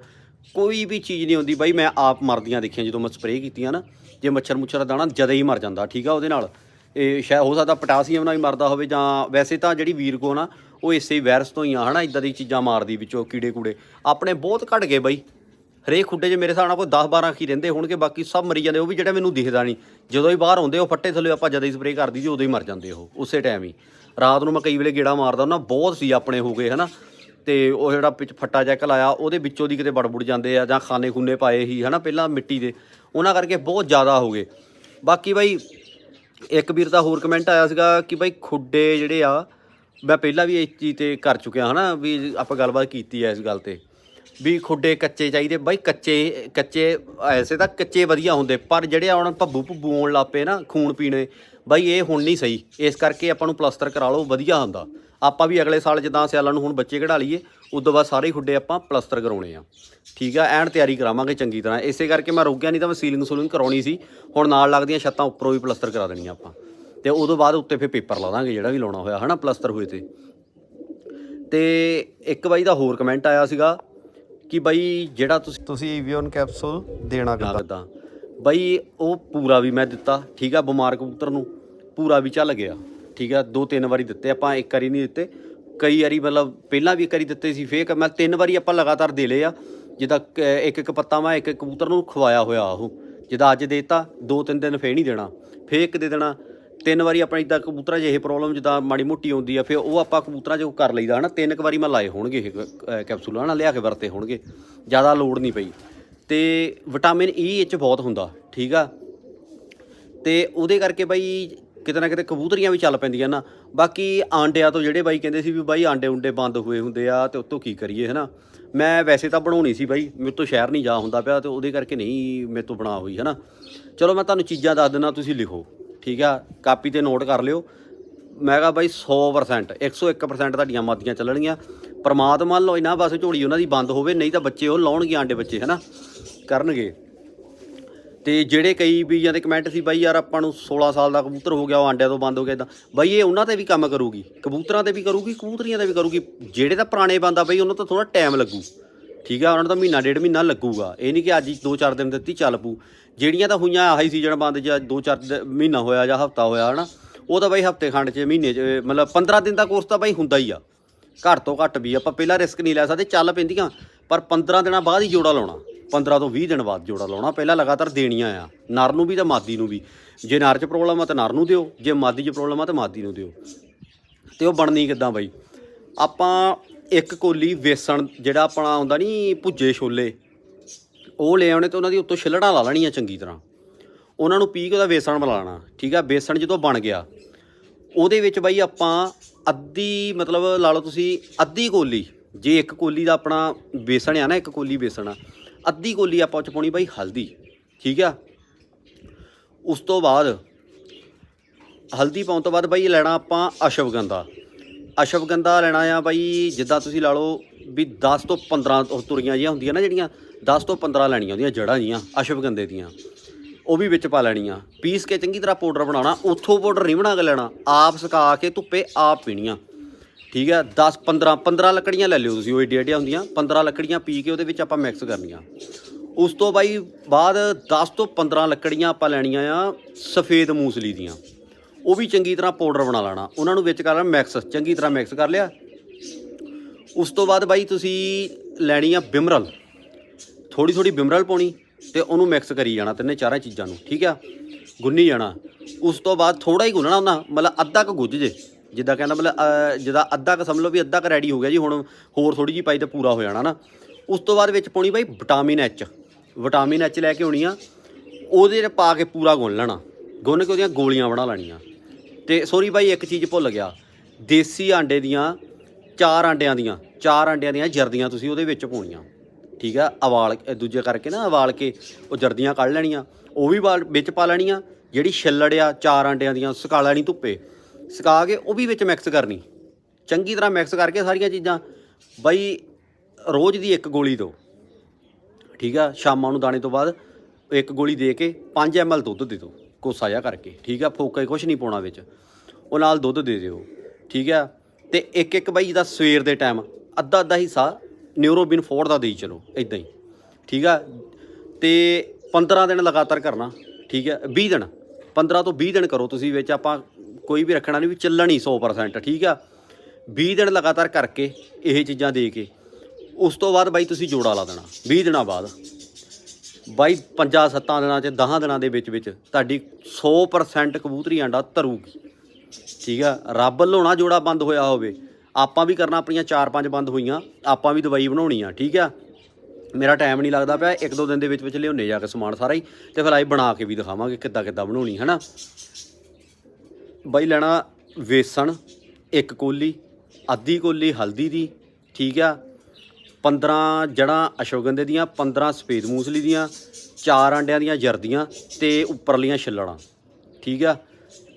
S1: ਕੋਈ ਵੀ ਚੀਜ਼ ਨਹੀਂ ਹੁੰਦੀ ਬਾਈ, ਮੈਂ ਆਪ ਮਰਦੀਆਂ ਦੇਖੀਆਂ, ਜਦੋਂ ਮੈਂ ਸਪਰੇਅ ਕੀਤੀਆਂ ਨਾ, ਜੇ ਮੱਛਰ ਮੁੱਛਰ ਦਾ ਦਾਣਾ ਜਦੇ ਹੀ ਮਰ ਜਾਂਦਾ, ਠੀਕ ਆ ਉਹਦੇ ਨਾਲ। ਇਹ ਸ਼ਾਇਦ ਹੋ ਸਕਦਾ ਪੋਟਾਸੀਅਮ ਨਾਲ ਹੀ ਮਰਦਾ ਹੋਵੇ ਜਾਂ ਵੈਸੇ ਤਾਂ ਜਿਹੜੀ ਵੀਰਗੋ ਨਾ, ਉਹ ਇਸੇ ਵਾਇਰਸ ਤੋਂ ਹੀ ਆ, ਹਨਾ ਇਦਾਂ ਦੀ ਚੀਜ਼ਾਂ ਮਾਰਦੀ ਵਿੱਚੋਂ ਕੀੜੇ ਕੂੜੇ ਆਪਣੇ ਬਹੁਤ ਘਟ ਗਏ ਬਾਈ। ਹਰੇਕ ਖੁੱਡੇ 'ਚ ਮੇਰੇ ਹਿਸਾਬ ਨਾਲ ਕੋਈ 10 12 ਕੀ ਰਹਿੰਦੇ ਹੋਣਗੇ, ਬਾਕੀ ਸਭ ਮਰੀ ਜਾਂਦੇ, ਉਹ ਵੀ ਜਿਹੜਾ ਮੈਨੂੰ ਦਿਖਦਾ ਨਹੀਂ। ਜਦੋਂ ਹੀ ਬਾਹਰ ਆਉਂਦੇ, ਉਹ ਫੱਟੇ ਥੱਲੇ ਆਪਾਂ ਜਦੋਂ ਹੀ ਸਪਰੇਅ ਕਰਦੀ ਜੀ ਉਦੋਂ ਹੀ ਮਰ ਜਾਂਦੇ ਉਹ, ਉਸੇ ਟਾਈਮ ਹੀ। ਰਾਤ ਨੂੰ ਮੈਂ ਕਈ ਵੇਲੇ ਗੇੜਾ ਮਾਰਦਾ ਹੁੰਦਾ, ਬਹੁਤ ਸੀ ਆਪਣੇ ਹੋ ਗਏ, ਹਨਾ। ਤੇ ਉਹ ਜਿਹੜਾ ਵਿੱਚ ਫੱਟਾ ਜੈਕ ਲਾਇਆ, ਉਹਦੇ ਵਿੱਚੋਂ ਦੀ ਕਿਤੇ ਬੜਬੁੜ ਜਾਂਦੇ ਆ ਜਾਂ ਖਾਨੇ ਖੂਨੇ ਪਾਏ ਹੀ, ਹਨਾ, ਪਹਿਲਾਂ ਮਿੱਟੀ ਦੇ। ਉਹਨਾਂ ਕਰਕੇ ਬਹੁਤ ਜ਼ਿਆਦਾ ਹੋ ਗਏ। ਬਾਕੀ ਬਾਈ, ਇੱਕ ਵੀਰ ਦਾ ਹੋਰ ਕਮੈਂਟ ਆਇਆ ਸੀਗਾ ਕਿ ਬਾਈ ਖੁੱਡੇ ਜਿਹੜੇ ਆ, ਮੈਂ ਪਹਿਲਾਂ ਵੀ ਇਸ ਚੀਜ਼ ਤੇ ਕਰ ਚੁੱਕਿਆ, ਹਨਾ, ਵੀ ਆਪਾਂ ਗੱਲਬਾਤ ਕੀਤੀ ਐ ਇਸ ਗੱਲ ਤੇ। ਵੀ ਖੁੱਡੇ ਕੱਚੇ ਚਾਹੀਦੇ। ਬਾਈ ਕੱਚੇ ਕੱਚੇ ਐਸੇ ਤਾਂ ਕੱਚੇ ਵਧੀਆ ਹੁੰਦੇ, ਪਰ ਜਿਹੜੇ ਹੁਣ ਭੱਬੂ ਭੱਬੂ ਆਉਣ ਲੱਪੇ ਨਾ ਖੂਨ ਪੀਣੇ, ਬਾਈ ਇਹ ਹੁਣ ਨਹੀਂ ਸਹੀ। ਇਸ ਕਰਕੇ ਆਪਾਂ ਨੂੰ ਪਲਸਤਰ ਕਰਾ ਲਓ, ਵਧੀਆ ਹੁੰਦਾ। ਆਪਾਂ ਵੀ ਅਗਲੇ ਸਾਲ ਜਿੱਦਾਂ ਸਿਆਲਾਂ ਨੂੰ ਹੁਣ ਬੱਚੇ ਕਢਾ ਲਈਏ ਉਦੋਂ ਬਾਅਦ ਸਾਰੇ ਖੁੱਡੇ ਆਪਾਂ ਪਲਸਤਰ ਕਰਾਉਣੇ ਆ। ਠੀਕ ਆ ਐਨ ਤਿਆਰੀ ਕਰਾਵਾਂਗੇ ਚੰਗੀ ਤਰ੍ਹਾਂ। ਇਸੇ ਕਰਕੇ ਮੈਂ ਰੁਕ ਗਿਆ ਨਹੀਂ ਤਾਂ ਮੈਂ ਸੀਲਿੰਗ ਸੂਲਿੰਗ ਕਰਾਉਣੀ ਸੀ। ਹੁਣ ਨਾਲ ਲੱਗਦੀਆਂ ਛੱਤਾਂ ਉੱਪਰੋਂ ਵੀ ਪਲਸਤਰ ਕਰਾ ਦੇਣੀਆਂ ਆਪਾਂ। ਤੇ ਉਦੋਂ ਬਾਅਦ ਉੱਤੇ ਫਿਰ ਪੇਪਰ ਲਾ ਦਾਂਗੇ ਜਿਹੜਾ ਵੀ ਲਾਉਣਾ ਹੋਇਆ ਹਨਾ ਪਲਸਤਰ ਹੋਏ ਤੇ। ਤੇ ਇੱਕ ਬਾਈ ਦਾ ਹੋਰ ਕਮੈਂਟ ਆਇਆ ਸੀਗਾ ਕਿ ਬਾਈ ਜਿਹੜਾ ਤੁਸੀਂ
S2: ਤੁਸੀਂ ਈਵੀਓਨ ਕੈਪਸੂਲ ਦੇਣਾ ਕਿੱਦਾਂ?
S1: ਬਾਈ ਉਹ ਪੂਰਾ ਵੀ ਮੈਂ ਦਿੱਤਾ ਠੀਕ ਆ ਬਿਮਾਰ ਕਬੂਤਰ ਨੂੰ ਪੂਰਾ ਵੀ ਚੱਲ ਗਿਆ। ਠੀਕ ਆ, ਦੋ ਤਿੰਨ ਵਾਰੀ ਦਿੱਤੇ, ਆਪਾਂ ਇੱਕ ਵਾਰੀ ਨਹੀਂ ਦਿੱਤੇ। ਕਈ ਵਾਰੀ ਮਤਲਬ ਪਹਿਲਾਂ ਵੀ ਇੱਕ ਵਾਰੀ ਦਿੱਤੇ ਸੀ, ਫੇਰ ਮੈਂ ਤਿੰਨ ਵਾਰੀ ਆਪਾਂ ਲਗਾਤਾਰ ਦੇ ਲਏ ਆ। ਜਿੱਦਾਂ ਕ- ਇੱਕ ਇੱਕ ਪੱਤਾ ਮੈਂ ਇੱਕ ਇੱਕ ਕਬੂਤਰ ਨੂੰ ਖਵਾਇਆ ਹੋਇਆ ਉਹ। ਜਿੱਦਾਂ ਅੱਜ ਦੇਤਾ, ਦੋ ਤਿੰਨ ਦਿਨ ਫੇਰ ਨਹੀਂ ਦੇਣਾ। ਫੇਰ ਇੱਕ ਦੇ ਦੇਣਾ। ਤਿੰਨ ਵਾਰੀ ਆਪਾਂ ਇਦਾਂ ਕਬੂਤਰਾਂ 'ਚ ਇਹ ਪ੍ਰੋਬਲਮ ਜਿੱਦਾਂ ਮਾੜੀ ਮੋਟੀ ਆਉਂਦੀ ਆ, ਫਿਰ ਉਹ ਆਪਾਂ ਕਬੂਤਰਾਂ 'ਚ ਕਰ ਲਈਦਾ ਹਨਾ। ਤਿੰਨ ਕੁ ਵਾਰੀ ਮੈਂ ਲਾਏ ਹੋਣਗੇ ਇਹ ਕ- ਕੈਪਸੂਲ ਹਨਾ, ਲਿਆ ਕੇ ਵਰਤੇ ਹੋਣਗੇ। ਜ਼ਿਆਦਾ ਲੋੜ ਨਹੀਂ ਪਈ। ਤੇ ਵਿਟਾਮਿਨ ਈ e ਇਹ 'ਚ ਬਹੁਤ ਹੁੰਦਾ, ਠੀਕ ਆ। ਤੇ ਉਹਦੇ ਕਰਕੇ ਬਾਈ ਕਿਤੇ ਨਾ ਕਿਤੇ ਕਬੂਤਰੀਆਂ ਵੀ ਚੱਲ ਪੈਂਦੀਆਂ ਨਾ। ਬਾਕੀ ਆਂਡਿਆਂ ਤੋਂ ਜਿਹੜੇ ਬਾਈ ਕਹਿੰਦੇ ਸੀ ਵੀ ਬਾਈ ਆਂਡੇ ਉਂਡੇ ਬੰਦ ਹੋਏ ਹੁੰਦੇ ਆ ਤੇ ਉਤੋਂ ਕੀ ਕਰੀਏ, ਹਨਾ? ਮੈਂ ਵੈਸੇ ਤਾਂ ਬਣਾਉਣੀ ਸੀ ਬਾਈ, ਮੇਰੇ ਤੋਂ ਸ਼ਹਿਰ ਨਹੀਂ ਜਾ ਹੁੰਦਾ ਪਿਆ ਤੇ ਉਹਦੇ ਕਰਕੇ ਨਹੀਂ ਮੇਰੇ ਤੋਂ ਬਣਾ ਹੋਈ, ਹਨਾ? ਚਲੋ ਮੈਂ ਤੁਹਾਨੂੰ ਚੀਜ਼ਾਂ ਦੱਸ ਦਿੰਦਾ, ਤੁਸੀਂ ਲਿਖੋ, ਠੀਕ ਆ? ਕਾਪੀ ਤੇ ਨੋਟ ਕਰ ਲਿਓ। ਮੈਂ ਕਹਾ ਬਾਈ 100% 101% ਤੁਹਾਡੀਆਂ ਮਾਦੀਆਂ ਚੱਲਣਗੀਆਂ। ਪਰਮਾਤਮਾ ਲੋ ਇਹਨਾਂ ਬਸ ਝੋਲੀ ਉਹਨਾਂ ਦੀ ਬੰਦ ਹੋਵੇ, ਨਹੀਂ ਤਾਂ ਬੱਚੇ ਉਹ ਲਾਉਣਗੇ ਆਂਡੇ ਬੱਚੇ, ਹਨਾ? ਕਰਨਗੇ। ਤੇ ਜਿਹੜੇ ਕਈ ਬੀਜਾਂ ਦੇ ਕਮੈਂਟ ਸੀ, ਬਾਈ ਯਾਰ ਆਪਾਂ ਨੂੰ 16 ਸਾਲ ਦਾ ਕਬੂਤਰ ਹੋ ਗਿਆ, ਉਹ ਆਂਡਿਆਂ ਤੋਂ ਬੰਦ ਹੋ ਗਿਆ ਇਦਾਂ ਬਾਈ ਇਹ ਉਹਨਾਂ ਤੇ ਵੀ ਕੰਮ ਕਰੂਗੀ, ਕਬੂਤਰਾਂ ਤੇ ਵੀ ਕਰੂਗੀ, ਕਬੂਤਰੀਆਂ ਤੇ ਵੀ ਕਰੂਗੀ। ਜਿਹੜੇ ਤਾਂ ਪੁਰਾਣੇ ਬੰਦਾ ਬਾਈ, ਉਹਨਾਂ ਤੋਂ ਥੋੜਾ ਟਾਈਮ ਲੱਗੂ। ਠੀਕ ਆ, ਉਹਨਾਂ ਨੂੰ ਤਾਂ ਮਹੀਨਾ, ਡੇਢ ਮਹੀਨਾ ਲੱਗੂਗਾ। ਇਹ ਨਹੀਂ ਕਿ ਅੱਜ ਹੀ 2-4 ਦਿਨ ਦਿੱਤੀ, ਚੱਲ ਪੂ ਜਿਹੜੀਆਂ ਤਾਂ ਹੋਈਆਂ ਆਹੀ ਸੀਜ਼ਨ ਬੰਦ ਜਾਂ 2-4 ਮਹੀਨਾ ਹੋਇਆ ਜਾਂ ਹਫਤਾ ਹੋਇਆ, ਹਨਾ। ਉਹ ਤਾਂ ਬਾਈ ਹਫ਼ਤੇ ਖੰਡ 'ਚ, ਮਹੀਨੇ 'ਚ ਮਤਲਬ 15 ਦਿਨ ਦਾ ਕੋਰਸ ਤਾਂ ਬਾਈ ਹੁੰਦਾ ਹੀ ਆ। ਘੱਟ ਤੋਂ ਘੱਟ ਵੀ, ਆਪਾਂ ਪਹਿਲਾਂ ਰਿਸਕ ਨਹੀਂ ਲੈ ਸਕਦੇ, ਚੱਲ ਪੈਂਦੀਆਂ। ਪਰ 15 ਦਿਨਾਂ ਬਾਅਦ ਹੀ ਜੋੜਾ ਲਾਉਣਾ। 15 ਤੋਂ 20 ਦਿਨ ਬਾਅਦ ਜੋੜਾ ਲਾਉਣਾ। ਪਹਿਲਾਂ ਲਗਾਤਾਰ ਦੇਣੀਆਂ ਆ। ਨਰ ਨੂੰ ਵੀ ਤਾਂ ਮਾਦੀ ਨੂੰ ਵੀ। ਜੇ ਨਰ 'ਚ ਪ੍ਰੋਬਲਮ ਆ ਤਾਂ ਨਰ ਨੂੰ ਦਿਓ। ਜੇ ਮਾਦੀ 'ਚ ਪ੍ਰੋਬਲਮ ਆ ਤਾਂ ਮਾਦੀ ਨੂੰ ਦਿਓ। ਤੇ ਉਹ ਬਣਨੀ ਕਿੱਦਾਂ ਬਾਈ? ਆਪਾਂ ਇੱਕ ਕੋਲੀ ਵੇਸਣ ਜਿਹੜਾ ਆਪਣਾ ਆਉਂਦਾ ਨਹੀਂ ਭੁੱਜੇ ਛੋਲੇ, ਉਹ ਲੈ ਆਉਣੇ ਤੇ ਉਹਨਾਂ ਦੀ ਉੱਤੋਂ ਛਿਲੜਾਂ ਲਾ ਲੈਣੀਆਂ ਚੰਗੀ ਤਰ੍ਹਾਂ। ਉਹਨਾਂ ਨੂੰ ਪੀ ਕੇ ਉਹਦਾ ਵੇਸਣ ਬਣਾ ਲੈਣਾ ਠੀਕ ਆ? ਵੇਸਣ ਜਦੋਂ ਬਣ ਗਿਆ, ਉਹਦੇ ਵਿੱਚ ਬਾਈ ਆਪਾਂ ਅੱਧੀ ਮਤਲਬ ਲਾ ਲਓ ਤੁਸੀਂ ਅੱਧੀ ਕੋਲੀ। ਜੇ ਇੱਕ ਕੋਲੀ ਦਾ ਆਪਣਾ ਵੇਸਣ ਆ ਨਾ, ਇੱਕ ਕੋਲੀ ਵੇਸਣ ਆ ਅੱਧੀ ਕੋਲੀ ਆਪਾਂ ਚ ਪਾਉਣੀ ਬਾਈ ਹਲਦੀ, ਠੀਕ ਆ? ਉਸ ਤੋਂ ਬਾਅਦ ਹਲਦੀ ਪਾਉਣ ਤੋਂ ਬਾਅਦ ਬਾਈ ਲੈਣਾ ਆਪਾਂ ਅਸ਼ਵਗੰਧਾ। ਅਸ਼ਵਗੰਧਾ ਲੈਣਾ ਆ ਬਾਈ ਜਿੱਦਾਂ ਤੁਸੀਂ ਲਾ ਲਓ ਵੀ 10 ਤੋਂ 15 ਤੁਰੀਆਂ ਜਿਹੀਆਂ ਹੁੰਦੀਆਂ ਨਾ ਜਿਹੜੀਆਂ 10 ਤੋਂ 15 ਲੈਣੀਆਂ ਹੁੰਦੀਆਂ ਜੜ੍ਹਾਂ ਜੀਆਂ, ਅਸ਼ਵਗੰਧੇ ਦੀਆਂ। ਉਹ ਵੀ ਵਿੱਚ ਪਾ ਲੈਣੀਆਂ। ਪੀਸ ਕੇ ਚੰਗੀ ਤਰ੍ਹਾਂ ਪਾਊਡਰ ਬਣਾਉਣਾ, ਉੱਥੋਂ ਪਾਊਡਰ ਨਹੀਂ ਬਣਾ ਕੇ ਲੈਣਾ, ਆਪ ਸੁਕਾ ਕੇ ਧੁੱਪੇ ਆਪ ਪੀਣੀਆਂ। ਠੀਕ ਹੈ 10 15 15 ਲੱਕੜੀਆਂ ਲੈ ਲਿਓ ਤੁਸੀਂ, ਉਹ ਏਡੀ ਏਡੀਆਂ ਹੁੰਦੀਆਂ 15 ਲੱਕੜੀਆਂ ਪੀ ਕੇ ਉਹਦੇ ਵਿੱਚ ਆਪਾਂ ਮਿਕਸ ਕਰਨੀਆਂ। ਉਸ ਤੋਂ ਬਾਈ, ਬਾਅਦ 10 ਤੋਂ 15 ਲੱਕੜੀਆਂ ਆਪਾਂ ਲੈਣੀਆਂ ਆ ਸਫੇਦ ਮੂਸਲੀ ਦੀਆਂ। ਉਹ ਵੀ ਚੰਗੀ ਤਰ੍ਹਾਂ ਪਾਊਡਰ ਬਣਾ ਲੈਣਾ, ਉਹਨਾਂ ਨੂੰ ਵਿੱਚ ਕਰ ਲੈਣਾ ਮਿਕਸ ਚੰਗੀ ਤਰ੍ਹਾਂ ਮਿਕਸ ਕਰ ਲਿਆ। ਉਸ ਤੋਂ ਬਾਅਦ ਬਾਈ ਤੁਸੀਂ ਲੈਣੀ ਆ ਬਿਮਰਲ। ਥੋੜੀ ਥੋੜੀ ਬਿਮਰਲ ਪਾਉਣੀ ਤੇ ਉਹਨੂੰ ਮਿਕਸ ਕਰੀ ਜਾਣਾ ਤਿੰਨੇ ਚਾਰਾਂ ਚੀਜ਼ਾਂ ਨੂੰ, ਠੀਕ ਆ? ਗੁੰਨੀ ਜਾਣਾ। ਉਸ ਤੋਂ ਬਾਅਦ ਥੋੜਾ ਹੀ ਗੁੰਨਣਾ ਉਹਨਾਂ ਮਤਲਬ ਅੱਧਾ ਕੁ ਗੁੱਝ ਜੇ। ਜਿੱਦਾਂ ਕਹਿੰਦਾ ਮਤਲਬ ਜਿੱਦਾਂ ਅੱਧਾ ਕੁ ਸਮਝ ਲਓ ਵੀ ਅੱਧਾ ਕੁ ਰੈਡੀ ਹੋ ਗਿਆ ਜੀ ਹੁਣ ਹੋਰ ਥੋੜੀ ਜੀ ਪਾਈ ਤੇ ਪੂਰਾ ਹੋ ਜਾਣਾ ਨਾ। ਉਸ ਤੋਂ ਬਾਅਦ ਵਿੱਚ ਪਾਉਣੀ ਬਾਈ ਵਿਟਾਮਿਨ ਐਚ ਵਿਟਾਮਿਨ ਐਚ ਲੈ ਕੇ ਆਉਣੀ ਆ ਉਹਦੇ 'ਚ ਪਾ ਕੇ ਪੂਰਾ ਗੁੰਨ ਲੈਣਾ। ਗੁੰਨ ਕੇ ਉਹਦੀਆਂ ਗੋਲੀਆਂ ਬਣਾ ਲੈਣੀਆਂ। ਤੇ ਸੋਰੀ ਬਾਈ ਇੱਕ ਚੀਜ਼ ਭੁੱਲ ਗਿਆ। ਦੇਸੀ ਆਂਡੇ ਦੀਆਂ ਚਾਰ ਆਂਡਿਆਂ ਦੀਆਂ ਚਾਰ ਆਂਡਿਆਂ ਦੀਆਂ ਜਰਦੀਆਂ ਤੁਸੀਂ ਉਹਦੇ ਵਿੱਚ ਪਾਉਣੀਆਂ। ਠੀਕ ਆ ਉਬਾਲ ਅ, ਦੂਜੇ ਕਰਕੇ ਨਾ ਉਬਾਲ ਕੇ ਉਹ ਜਰਦੀਆਂ ਕੱਢ ਲੈਣੀਆਂ। ਉਹ ਵੀ ਵਾਲ ਵਿੱਚ ਪਾ ਲੈਣੀਆਂ ਜਿਹੜੀ ਛਿੱਲੜ ਆ ਚਾਰ ਆਂਡਿਆਂ ਦੀਆਂ ਸੁਕਾ ਲੈਣੀ ਧੁੱਪੇ। ਸੁਕਾ ਕੇ ਉਹ ਵੀ ਵਿੱਚ ਮਿਕਸ ਕਰਨੀ। ਚੰਗੀ ਤਰ੍ਹਾਂ ਮਿਕਸ ਕਰਕੇ ਸਾਰੀਆਂ ਚੀਜ਼ਾਂ। ਬਾਈ, ਰੋਜ਼ ਦੀ ਇੱਕ ਗੋਲੀ ਦਿਓ ਠੀਕ ਆ? ਸ਼ਾਮਾਂ ਨੂੰ ਦਾਣੇ ਤੋਂ ਬਾਅਦ ਇੱਕ ਗੋਲੀ ਦੇ ਕੇ 5 ml ਦੁੱਧ ਦੇ ਦਿਓ ਕੋਸਾ ਜਿਹਾ ਕਰਕੇ। ਠੀਕ ਆ? ਫੋਕਾ ਕੁਝ ਨਹੀਂ ਪਾਉਣਾ ਵਿੱਚ। ਉਹ ਨਾਲ ਦੁੱਧ ਦੇ ਦਿਓ। ਠੀਕ ਆ? ਤੇ ਇੱਕ ਇੱਕ ਬਾਈ ਜਿਹਦਾ ਸਵੇਰ ਦੇ ਟਾਈਮ ਅੱਧਾ ਅੱਧਾ ਹਿੱਸਾ ਨਿਊਰੋਬਿਨ ਫੋਰ ਦਾ ਦੇਈ ਚਲੋ ਇਦਾਂ ਹੀ। ਠੀਕ ਆ? ਤੇ 15 ਦਿਨ ਲਗਾਤਾਰ ਕਰਨਾ। ਠੀਕ ਹੈ 20 ਦਿਨ। 15 ਤੋਂ 20 ਦਿਨ ਕਰੋ ਤੁਸੀਂ ਵਿੱਚ ਆਪਾਂ ਕੋਈ ਵੀ ਰੱਖਣਾ ਨਹੀਂ ਵੀ ਚੱਲਣ ਹੀ 100% ਠੀਕ ਆ? 20 ਦਿਨ ਲਗਾਤਾਰ ਕਰਕੇ ਇਹ ਚੀਜ਼ਾਂ ਦੇ ਕੇ, ਉਸ ਤੋਂ ਬਾਅਦ ਬਾਈ ਤੁਸੀਂ ਜੋੜਾ ਲਾ ਦੇਣਾ 20 ਦਿਨਾਂ ਬਾਅਦ। ਬਾਈ 5-7 ਦਿਨਾਂ ਚ 10 ਦਿਨਾਂ ਦੇ ਵਿੱਚ ਵਿੱਚ ਤੁਹਾਡੀ 100% ਕਬੂਤਰੀ ਆਂਡਾ ਧਰੂਗੀ ਠੀਕ ਆ? ਰੱਬ ਲੋਣਾ ਜੋੜਾ ਬੰਦ ਹੋਇਆ ਹੋਵੇ, ਆਪਾਂ ਵੀ ਕਰਨਾ ਆਪਣੀਆਂ 4-5 ਬੰਦ ਹੋਈਆਂ, ਆਪਾਂ ਵੀ ਦਵਾਈ ਬਣਾਉਣੀ ਆ, ਠੀਕ ਆ? ਮੇਰਾ ਟਾਈਮ ਨਹੀਂ ਲੱਗਦਾ ਪਿਆ, ਇੱਕ ਦੋ ਦਿਨ ਦੇ ਵਿੱਚ ਵਿੱਚ ਲਿਆਉਣੇ ਜਾ ਕੇ ਸਮਾਨ ਸਾਰਾ ਹੀ, ਤੇ ਫਿਰ ਆਈ ਬਣਾ ਕੇ ਵੀ ਦਿਖਾਵਾਂਗੇ ਕਿੱਦਾਂ ਕਿੱਦਾਂ ਬਣਾਉਣੀ, ਹਨਾ? ਬਾਈ ਲੈਣਾ ਵੇਸਣ, ਇੱਕ ਕੋਲੀ, ਅੱਧੀ ਕੋਲੀ ਹਲਦੀ ਦੀ, ਠੀਕ ਆ। 15 ਜੜਾਂ ਅਸ਼ਵਗੰਧੇ ਦੀਆਂ 15 ਸਫੇਦ ਮੂਸਲੀ ਦੀਆਂ, ਚਾਰ ਆਂਡਿਆਂ ਦੀਆਂ ਜਰਦੀਆਂ ਤੇ ਉੱਪਰਲੀਆਂ ਛਿੱਲੜਾਂ ਠੀਕ ਆ।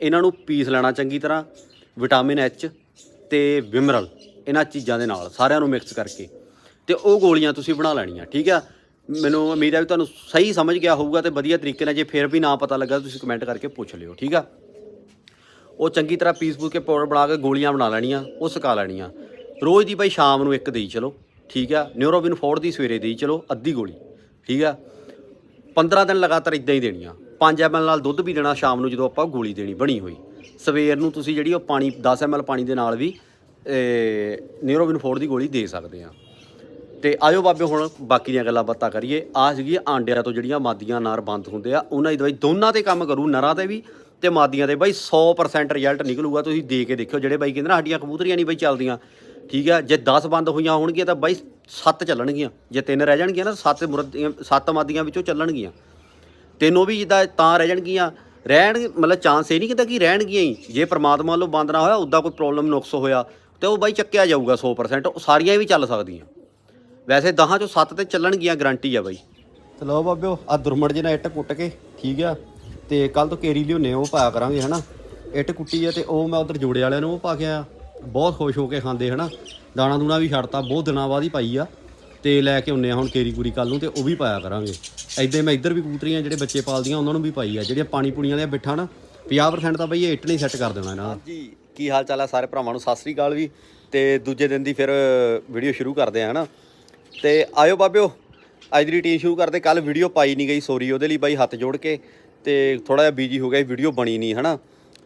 S1: ਇਹਨਾਂ ਨੂੰ ਪੀਸ ਲੈਣਾ ਚੰਗੀ ਤਰ੍ਹਾਂ, ਵਿਟਾਮਿਨ ਐਚ ਤੇ ਵਿਮਰਲ, ਇਹਨਾਂ ਚੀਜ਼ਾਂ ਦੇ ਨਾਲ, ਸਾਰਿਆਂ ਨੂੰ ਮਿਕਸ ਕਰਕੇ। ਤੇ ਉਹ ਗੋਲੀਆਂ ਤੁਸੀਂ ਬਣਾ ਲੈਣੀਆਂ, ਠੀਕ ਆ। ਮੈਨੂੰ ਉਮੀਦ ਹੈ ਵੀ ਤੁਹਾਨੂੰ ਸਹੀ ਸਮਝ ਗਿਆ ਹੋਊਗਾ ਤੇ ਵਧੀਆ ਤਰੀਕੇ ਨਾਲ, ਜੇ ਫਿਰ ਵੀ ਨਾ ਪਤਾ ਲੱਗਾ ਤੁਸੀਂ ਕਮੈਂਟ ਕਰਕੇ ਪੁੱਛ ਲਿਓ, ਠੀਕ ਆ। ਉਹ ਚੰਗੀ ਤਰ੍ਹਾਂ ਪੀਸ ਪੂਸ ਕੇ ਪਾਊਡਰ ਬਣਾ ਕੇ ਗੋਲੀਆਂ ਬਣਾ ਲੈਣੀਆਂ, ਉਹ ਸੁਕਾ ਲੈਣੀਆਂ। ਰੋਜ਼ ਦੀ ਭਾਈ ਸ਼ਾਮ ਨੂੰ ਇੱਕ ਦੇਈ ਚਲੋ, ਠੀਕ ਆ? ਨਿਊਰੋਬਿਨ ਫੋਰ ਦੀ ਸਵੇਰੇ ਦੇਈ ਚਲੋ, ਅੱਧੀ ਗੋਲੀ, ਠੀਕ ਆ? 15 ਦਿਨ ਲਗਾਤਾਰ ਇਦਾਂ ਹੀ ਦੇਣੀਆਂ। 5 ml ਨਾਲ ਦੁੱਧ ਵੀ ਦੇਣਾ ਸ਼ਾਮ ਨੂੰ ਜਦੋਂ ਆਪਾਂ ਗੋਲੀ ਦੇਣੀ ਬਣੀ ਹੋਈ। ਸਵੇਰ ਨੂੰ ਤੁਸੀਂ ਜਿਹੜੀ ਉਹ ਪਾਣੀ 10 ml ਪਾਣੀ ਦੇ ਨਾਲ ਵੀ ਨਿਊਰੋਬਿਨ ਫੋਰ ਦੀ ਗੋਲੀ ਦੇ ਸਕਦੇ ਆ। ਤੇ ਆਇਓ ਬਾਬੇ, ਹੁਣ ਬਾਕੀ ਦੀਆਂ ਗੱਲਾਂ ਬਾਤਾਂ ਕਰੀਏ। ਆ ਸੀਗੀ ਆਂਡਿਆਂ ਤੋਂ ਜਿਹੜੀਆਂ ਮਾਦੀਆਂ ਨਾਰ ਬੰਦ ਹੁੰਦੇ ਆ, ਉਹਨਾਂ ਦੀ ਦਵਾਈ ਦੋਨਾਂ ਤੇ ਕੰਮ ਕਰੂ, ਨਰਾਂ ਤੇ ਵੀ। ਤੇ ਮਾਦੀਆਂ ਦੇ ਬਾਈ 100% ਰਿਜ਼ਲਟ ਨਿਕਲੂਗਾ, ਤੁਸੀਂ ਦੇ ਕੇ ਦੇਖਿਓ ਜਿਹੜੇ ਬਾਈ ਕਹਿੰਦੇ ਨਾ ਸਾਡੀਆਂ ਕਬੂਤਰੀਆਂ ਨਹੀਂ ਬਾਈ ਚੱਲਦੀਆਂ। ਠੀਕ ਆ, ਜੇ 10 ਬੰਦ ਹੋਈਆਂ ਹੋਣਗੀਆਂ ਤਾਂ ਬਾਈ 7 ਚੱਲਣਗੀਆਂ। ਜੇ ਤਿੰਨ ਰਹਿ ਜਾਣਗੀਆਂ ਨਾ 7 ਮੁਰਦੀਆਂ 7 ਮਾਦੀਆਂ ਵਿੱਚੋਂ ਚੱਲਣਗੀਆਂ। ਤੈਨੂੰ ਵੀ ਜਿੱਦਾਂ ਤਾਂ ਰਹਿ ਜਾਣਗੀਆਂ। ਰਹਿਣ, ਮਤਲਬ ਚਾਂਸ ਇਹ ਨਹੀਂ ਕਿਤਾ ਕਿ ਰਹਿਣਗੀਆਂ ਹੀ। ਜੇ ਪ੍ਰਮਾਤਮਾ ਵੱਲੋਂ ਬੰਦ ਨਾ ਹੋਇਆ, ਉੱਦਾਂ ਕੋਈ ਪ੍ਰੋਬਲਮ ਨੁਕਸ ਹੋਇਆ, ਤੇ ਉਹ ਬਾਈ ਚੱਕਿਆ ਜਾਊਗਾ 100% ਉਹ ਸਾਰੀਆਂ ਵੀ ਚੱਲ ਸਕਦੀਆਂ। ਵੈਸੇ ਦਹਾਂ ਚੋਂ 7 ਤੇ ਚੱਲਣਗੀਆਂ ਗਾਰੰਟੀ ਆ ਬਾਈ। ਤੇ ਲਓ ਬਾਬਿਓ ਆ ਦੁਰਮੜ ਜੀ ਨਾਲ ਇੱਟ ਕੁੱਟ ਕੇ, ਠੀਕ ਆ। ਤੇ ਕੱਲ ਤੋਂ ਕੇਰੀ ਲਿਓਨੇ ਉਹ ਪਾਇਆ ਕਰਾਂਗੇ, ਹਨਾ? ਇੱਟ ਕੁੱਟੀ ਆ ਤੇ ਉਹ ਮੈਂ ਉਧਰ ਜੋੜੇ ਵਾਲਿਆਂ ਨੂੰ ਉਹ ਪਾ ਕੇ ਆਇਆ। ਬਹੁਤ ਖੁਸ਼ ਹੋ ਕੇ ਖਾਂਦੇ, ਹਨਾ? ਦਾਣਾ ਦੂਣਾ ਵੀ ਛੱਡਤਾ, ਬਹੁਤ ਦਿਨਾਂ ਬਾਅਦ ਹੀ ਪਾਈ ਆ। ਤੇ ਲੈ ਕੇ ਆਉਨੇ ਆ ਹੁਣ ਕੇਰੀ ਪੂਰੀ ਕੱਲ ਨੂੰ ਤੇ ਉਹ ਵੀ ਪਾਇਆ ਕਰਾਂਗੇ। ਐਦਾਂ ਮੈਂ ਇੱਧਰ ਵੀ ਕੂਤਰੀਆਂ ਜਿਹੜੇ ਬੱਚੇ ਪਾਲਦੀਆਂ, ਉਹਨਾਂ ਨੂੰ ਵੀ ਪਾਈ ਆ। ਜਿਹੜੀਆਂ ਪਾਣੀ ਪੂਣੀਆਂ ਵਾਲੀਆਂ ਬਿੱਠਾਂ ਨਾ 50% ਤਾਂ ਬਈ ਇਹ ਇੱਟ ਨਹੀਂ ਸੈੱਟ ਕਰ ਦੇਣਾ ਇਹਨਾਂ ਦਾ। ਜੀ ਕੀ ਹਾਲ ਚਾਲ ਆ ਸਾਰੇ ਭਰਾਵਾਂ ਨੂੰ? ਸਤਿ ਸ੍ਰੀ ਅਕਾਲ ਵੀ ਤੇ ਦੂਜੇ ਦਿਨ ਦੀ ਫਿਰ ਵੀਡੀਓ ਸ਼ੁਰੂ ਕਰਦੇ ਆ, ਹਨਾ? ਤੇ ਆਇਓ ਬਾਬਿਓ, ਅੱਜ ਦੀ ਰੂਟੀਨ ਸ਼ੁਰੂ ਕਰਦੇ। ਕੱਲ ਵੀਡੀਓ ਪਾਈ ਨਹੀਂ ਗਈ ਸੋਰੀ ਉਹਦੇ ਲਈ ਬਾਈ ਹੱਥ ਜੋੜ ਕੇ। ਤੇ ਥੋੜਾ ਜਿਹਾ ਬੀਜੀ ਹੋ ਗਿਆ ਵੀਡੀਓ ਬਣੀ ਨਹੀਂ, ਹਨਾ?